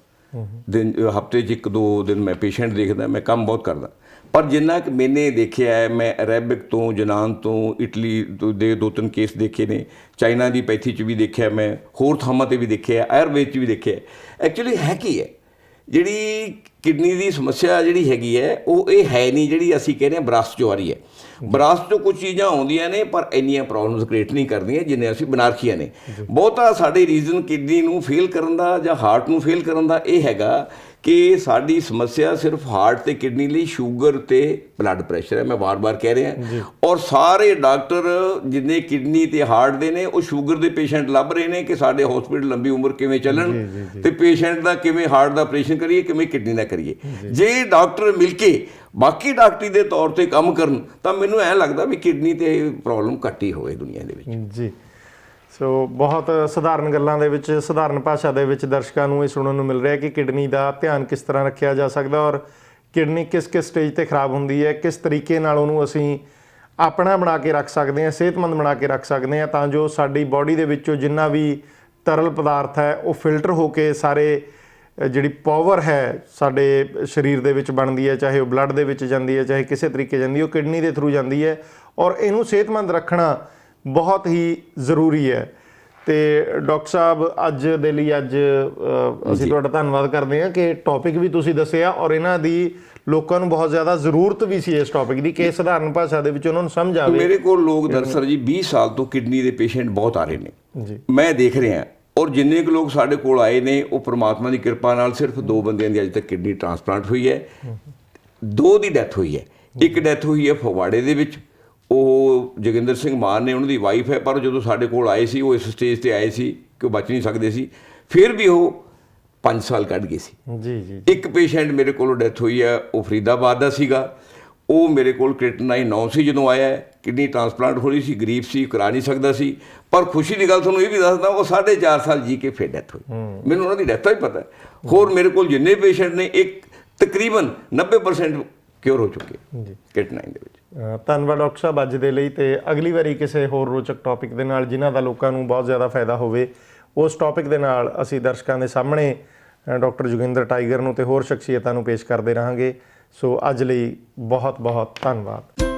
ਦਿਨ ਹਫ਼ਤੇ 'ਚ ਇੱਕ ਦੋ ਦਿਨ ਮੈਂ ਪੇਸ਼ੈਂਟ ਦੇਖਦਾ ਮੈਂ ਕੰਮ ਬਹੁਤ ਕਰਦਾ। ਪਰ ਜਿੰਨਾ ਕਿ ਮੈਨੇ ਦੇਖਿਆ ਹੈ ਮੈਂ ਅਰੈਬਿਕ ਤੋਂ ਜਨਾਨ ਤੋਂ ਇਟਲੀ ਦੇ ਦੋ ਤਿੰਨ ਕੇਸ ਦੇਖੇ ਨੇ ਚਾਈਨਾ ਦੀ ਪੈਥੀ 'ਚ ਵੀ ਦੇਖਿਆ ਮੈਂ ਹੋਰ ਥਾਵਾਂ ਤੇ ਵੀ ਦੇਖਿਆ ਆਯੁਰਵੇਦ 'ਚ ਵੀ ਦੇਖਿਆ ਐਕਚੁਅਲੀ ਹੈ ਕੀ ਹੈ? ਜਿਹੜੀ ਕਿਡਨੀ ਦੀ ਸਮੱਸਿਆ ਜਿਹੜੀ ਹੈਗੀ ਹੈ ਉਹ ਇਹ ਹੈ ਨਹੀਂ ਜਿਹੜੀ ਅਸੀਂ ਕਹਿੰਦੇ ਹਾਂ ਬਰਾਸ ਚੋਂ ਆ ਰਹੀ ਹੈ। ਬਰਾਸ ਤੋਂ ਕੁਝ ਚੀਜ਼ਾਂ ਆਉਂਦੀਆਂ ਨੇ ਪਰ ਇੰਨੀਆਂ ਪ੍ਰੋਬਲਮਸ ਕ੍ਰੀਏਟ ਨਹੀਂ ਕਰਦੀਆਂ ਜਿੰਨੇ ਅਸੀਂ ਬਨਾਰਖੀਆਂ ਨੇ। ਬਹੁਤਾ ਸਾਡੇ ਰੀਜ਼ਨ ਕਿਡਨੀ ਨੂੰ ਫੇਲ ਕਰਨ ਦਾ ਜਾਂ ਹਾਰਟ ਨੂੰ ਫੇਲ ਕਰਨ ਦਾ ਇਹ ਹੈਗਾ ਕਿ ਸਾਡੀ ਸਮੱਸਿਆ ਸਿਰਫ ਹਾਰਟ ਤੇ ਕਿਡਨੀ ਲਈ ਸ਼ੂਗਰ ਤੇ ਬਲੱਡ ਪ੍ਰੈਸ਼ਰ ਹੈ। ਮੈਂ ਵਾਰ-ਵਾਰ ਕਹਿ ਰਿਹਾ। ਔਰ ਸਾਰੇ ਡਾਕਟਰ ਜਿੰਨੇ ਕਿਡਨੀ ਤੇ ਹਾਰਟ ਦੇ ਨੇ ਉਹ ਸ਼ੂਗਰ ਦੇ ਪੇਸ਼ੈਂਟ ਲੱਭ ਰਹੇ ਨੇ ਕਿ ਸਾਡੇ ਹਸਪੀਟਲ ਲੰਬੀ ਉਮਰ ਕਿਵੇਂ ਚੱਲਣ ਤੇ ਪੇਸ਼ੈਂਟ ਦਾ ਕਿਵੇਂ ਹਾਰਟ ਦਾ ਆਪਰੇਸ਼ਨ ਕਰੀਏ ਕਿਵੇਂ ਕਿਡਨੀ ਦਾ ਕਰੀਏ। ਜੇ। ਡਾਕਟਰ ਮਿਲ ਕੇ ਬਾਕੀ ਡਾਕਟਰੀ ਦੇ ਤੌਰ ਤੇ ਕੰਮ ਕਰਨ ਤਾਂ ਮੈਨੂੰ ਐ ਲੱਗਦਾ ਵੀ ਕਿਡਨੀ ਤੇ ਪ੍ਰੋਬਲਮ ਘੱਟ ਹੀ ਹੋਵੇ ਦੁਨੀਆ ਦੇ ਵਿੱਚ।
ਜੀ। ਸੋ ਬਹੁਤ ਸਧਾਰਨ ਗੱਲਾਂ ਦੇ ਵਿੱਚ, ਸਧਾਰਨ ਭਾਸ਼ਾ ਦੇ ਵਿੱਚ ਦਰਸ਼ਕਾਂ ਨੂੰ ਇਹ ਸੁਣਨ ਨੂੰ ਮਿਲ ਰਿਹਾ ਕਿ ਕਿਡਨੀ ਦਾ ਧਿਆਨ ਕਿਸ ਤਰ੍ਹਾਂ ਰੱਖਿਆ ਜਾ ਸਕਦਾ ਔਰ ਕਿਡਨੀ ਕਿਸ ਕਿਸ ਸਟੇਜ ਤੇ ਖਰਾਬ ਹੁੰਦੀ ਹੈ, ਕਿਸ ਤਰੀਕੇ ਨਾਲ ਉਹਨੂੰ ਅਸੀਂ ਆਪਣਾ ਬਣਾ ਕੇ ਰੱਖ ਸਕਦੇ ਹਾਂ, ਸਿਹਤਮੰਦ ਬਣਾ ਕੇ ਰੱਖ ਸਕਦੇ ਹਾਂ ਤਾਂ ਜੋ ਸਾਡੀ ਬਾਡੀ ਦੇ ਵਿੱਚੋਂ ਜਿੰਨਾ ਵੀ ਤਰਲ ਪਦਾਰਥ ਹੈ, ਉਹ ਫਿਲਟਰ ਹੋ ਕੇ ਸਾਰੇ ਜਿਹੜੀ ਪਾਵਰ ਹੈ ਸਾਡੇ ਸਰੀਰ ਦੇ ਵਿੱਚ ਬਣਦੀ ਹੈ, ਚਾਹੇ ਉਹ ਬਲੱਡ ਦੇ ਵਿੱਚ ਜਾਂਦੀ ਹੈ, ਚਾਹੇ ਕਿਸੇ ਤਰੀਕੇ ਜਾਂਦੀ ਹੈ, ਉਹ ਕਿਡਨੀ ਦੇ ਥਰੂ ਜਾਂਦੀ ਹੈ ਔਰ ਇਹਨੂੰ ਸਿਹਤਮੰਦ ਰੱਖਣਾ ਬਹੁਤ ਹੀ ਜ਼ਰੂਰੀ ਹੈ। ਤੇ ਡਾਕਟਰ ਸਾਹਿਬ ਅੱਜ ਦੇ ਲਈ ਅੱਜ ਅਸੀਂ ਤੁਹਾਡਾ ਧੰਨਵਾਦ ਕਰਦੇ ਹਾਂ ਕਿ ਟੌਪਿਕ ਵੀ ਤੁਸੀਂ ਦੱਸਿਆ ਔਰ ਇਹਨਾਂ ਦੀ ਲੋਕਾਂ ਨੂੰ ਬਹੁਤ ਜ਼ਿਆਦਾ ਜ਼ਰੂਰਤ ਵੀ ਸੀ ਇਸ ਟੌਪਿਕ ਦੀ ਕਿ ਸਧਾਰਨ ਭਾਸ਼ਾ ਦੇ ਵਿੱਚ ਉਹਨਾਂ ਨੂੰ ਸਮਝ ਆਵੇ।
ਮੇਰੇ ਕੋਲ ਲੋਕ ਦਰਸਰ ਜੀ 20 ਸਾਲ ਤੋਂ ਕਿਡਨੀ ਦੇ ਪੇਸ਼ੈਂਟ ਬਹੁਤ ਆ ਰਹੇ ਨੇ।
ਜੀ।
ਮੈਂ ਦੇਖ ਰਿਹਾ ਔਰ ਜਿੰਨੇ ਕੁ ਲੋਕ ਸਾਡੇ ਕੋਲ ਆਏ ਨੇ ਉਹ ਪ੍ਰਮਾਤਮਾ ਦੀ ਕਿਰਪਾ ਨਾਲ ਸਿਰਫ ਦੋ ਬੰਦਿਆਂ ਦੀ ਅਜੇ ਤੱਕ ਕਿਡਨੀ ਟ੍ਰਾਂਸਪਲਾਂਟ ਹੋਈ ਹੈ। ਦੋ ਦੀ ਡੈਥ ਹੋਈ ਹੈ। ਇੱਕ ਡੈਥ ਹੋਈ ਹੈ ਫਗਵਾੜੇ ਦੇ ਵਿੱਚ ਉਹ ਜੋਗਿੰਦਰ ਸਿੰਘ ਮਾਨ ਨੇ ਉਹਨਾਂ ਦੀ ਵਾਈਫ ਹੈ ਪਰ ਜਦੋਂ ਸਾਡੇ ਕੋਲ ਆਏ ਸੀ ਉਹ ਇਸ ਸਟੇਜ ਤੇ ਆਏ ਸੀ ਕਿ ਉਹ ਬਚ ਨਹੀਂ ਸਕਦੇ ਸੀ। ਫਿਰ ਵੀ ਉਹ 5 ਸਾਲ ਕੱਢ ਗਏ ਸੀ।
ਜੀ ਜੀ
ਇੱਕ ਪੇਸ਼ੈਂਟ ਮੇਰੇ ਕੋਲੋਂ ਡੈਥ ਹੋਈ ਹੈ ਉਹ ਫਰੀਦਾਬਾਦ ਦਾ ਸੀਗਾ। ਉਹ ਮੇਰੇ ਕੋਲ ਕ੍ਰਿਟਨਾਈ 9 ਸੀ ਜਦੋਂ ਆਇਆ। ਕਿਡਨੀ ਟ੍ਰਾਂਸਪਲਾਂਟ ਹੋਣੀ ਸੀ ਗਰੀਬ ਸੀ ਕਰਾ ਨਹੀਂ ਸਕਦਾ ਸੀ। ਪਰ ਖੁਸ਼ੀ ਦੀ ਗੱਲ ਤੁਹਾਨੂੰ ਇਹ ਵੀ ਦੱਸਦਾ ਉਹ 4.5 ਸਾਲ ਜੀ ਕੇ ਫਿਰ ਡੈਥ ਹੋਈ। ਮੈਨੂੰ ਉਹਨਾਂ ਦੀ ਡੈਥ ਦਾ ਹੀ ਪਤਾ ਹੋਰ ਮੇਰੇ ਕੋਲ ਜਿੰਨੇ ਪੇਸ਼ੈਂਟ ਨੇ ਇੱਕ ਤਕਰੀਬਨ 90% ਕਿਉਰ ਹੋ ਚੁੱਕੇ
ਜੀ।
ਕਿਡਨਾਈ ਦੇ ਵਿੱਚ।
ਧੰਨਵਾਦ ਡਾਕਟਰ ਸਾਹਿਬ ਅੱਜ ਦੇ ਲਈ ਤੇ ਅਗਲੀ ਵਾਰੀ ਕਿਸੇ ਹੋਰ ਰੋਚਕ ਟੌਪਿਕ ਦੇ ਨਾਲ ਜਿਨ੍ਹਾਂ ਦਾ ਲੋਕਾਂ ਨੂੰ ਬਹੁਤ ਜ਼ਿਆਦਾ ਫਾਇਦਾ ਹੋਵੇ ਉਸ ਟੌਪਿਕ ਦੇ ਨਾਲ ਅਸੀਂ ਦਰਸ਼ਕਾਂ ਦੇ ਸਾਹਮਣੇ ਅ, ਡਾਕਟਰ ਜੋਗਿੰਦਰ ਟਾਈਗਰ ਨੂੰ ਤੇ ਹੋਰ ਸ਼ਖਸੀਅਤਾਂ ਨੂੰ ਪੇਸ਼ ਕਰਦੇ ਰਹਾਂਗੇ। ਸੋ ਅੱਜ ਲਈ ਬਹੁਤ ਬਹੁਤ ਧੰਨਵਾਦ।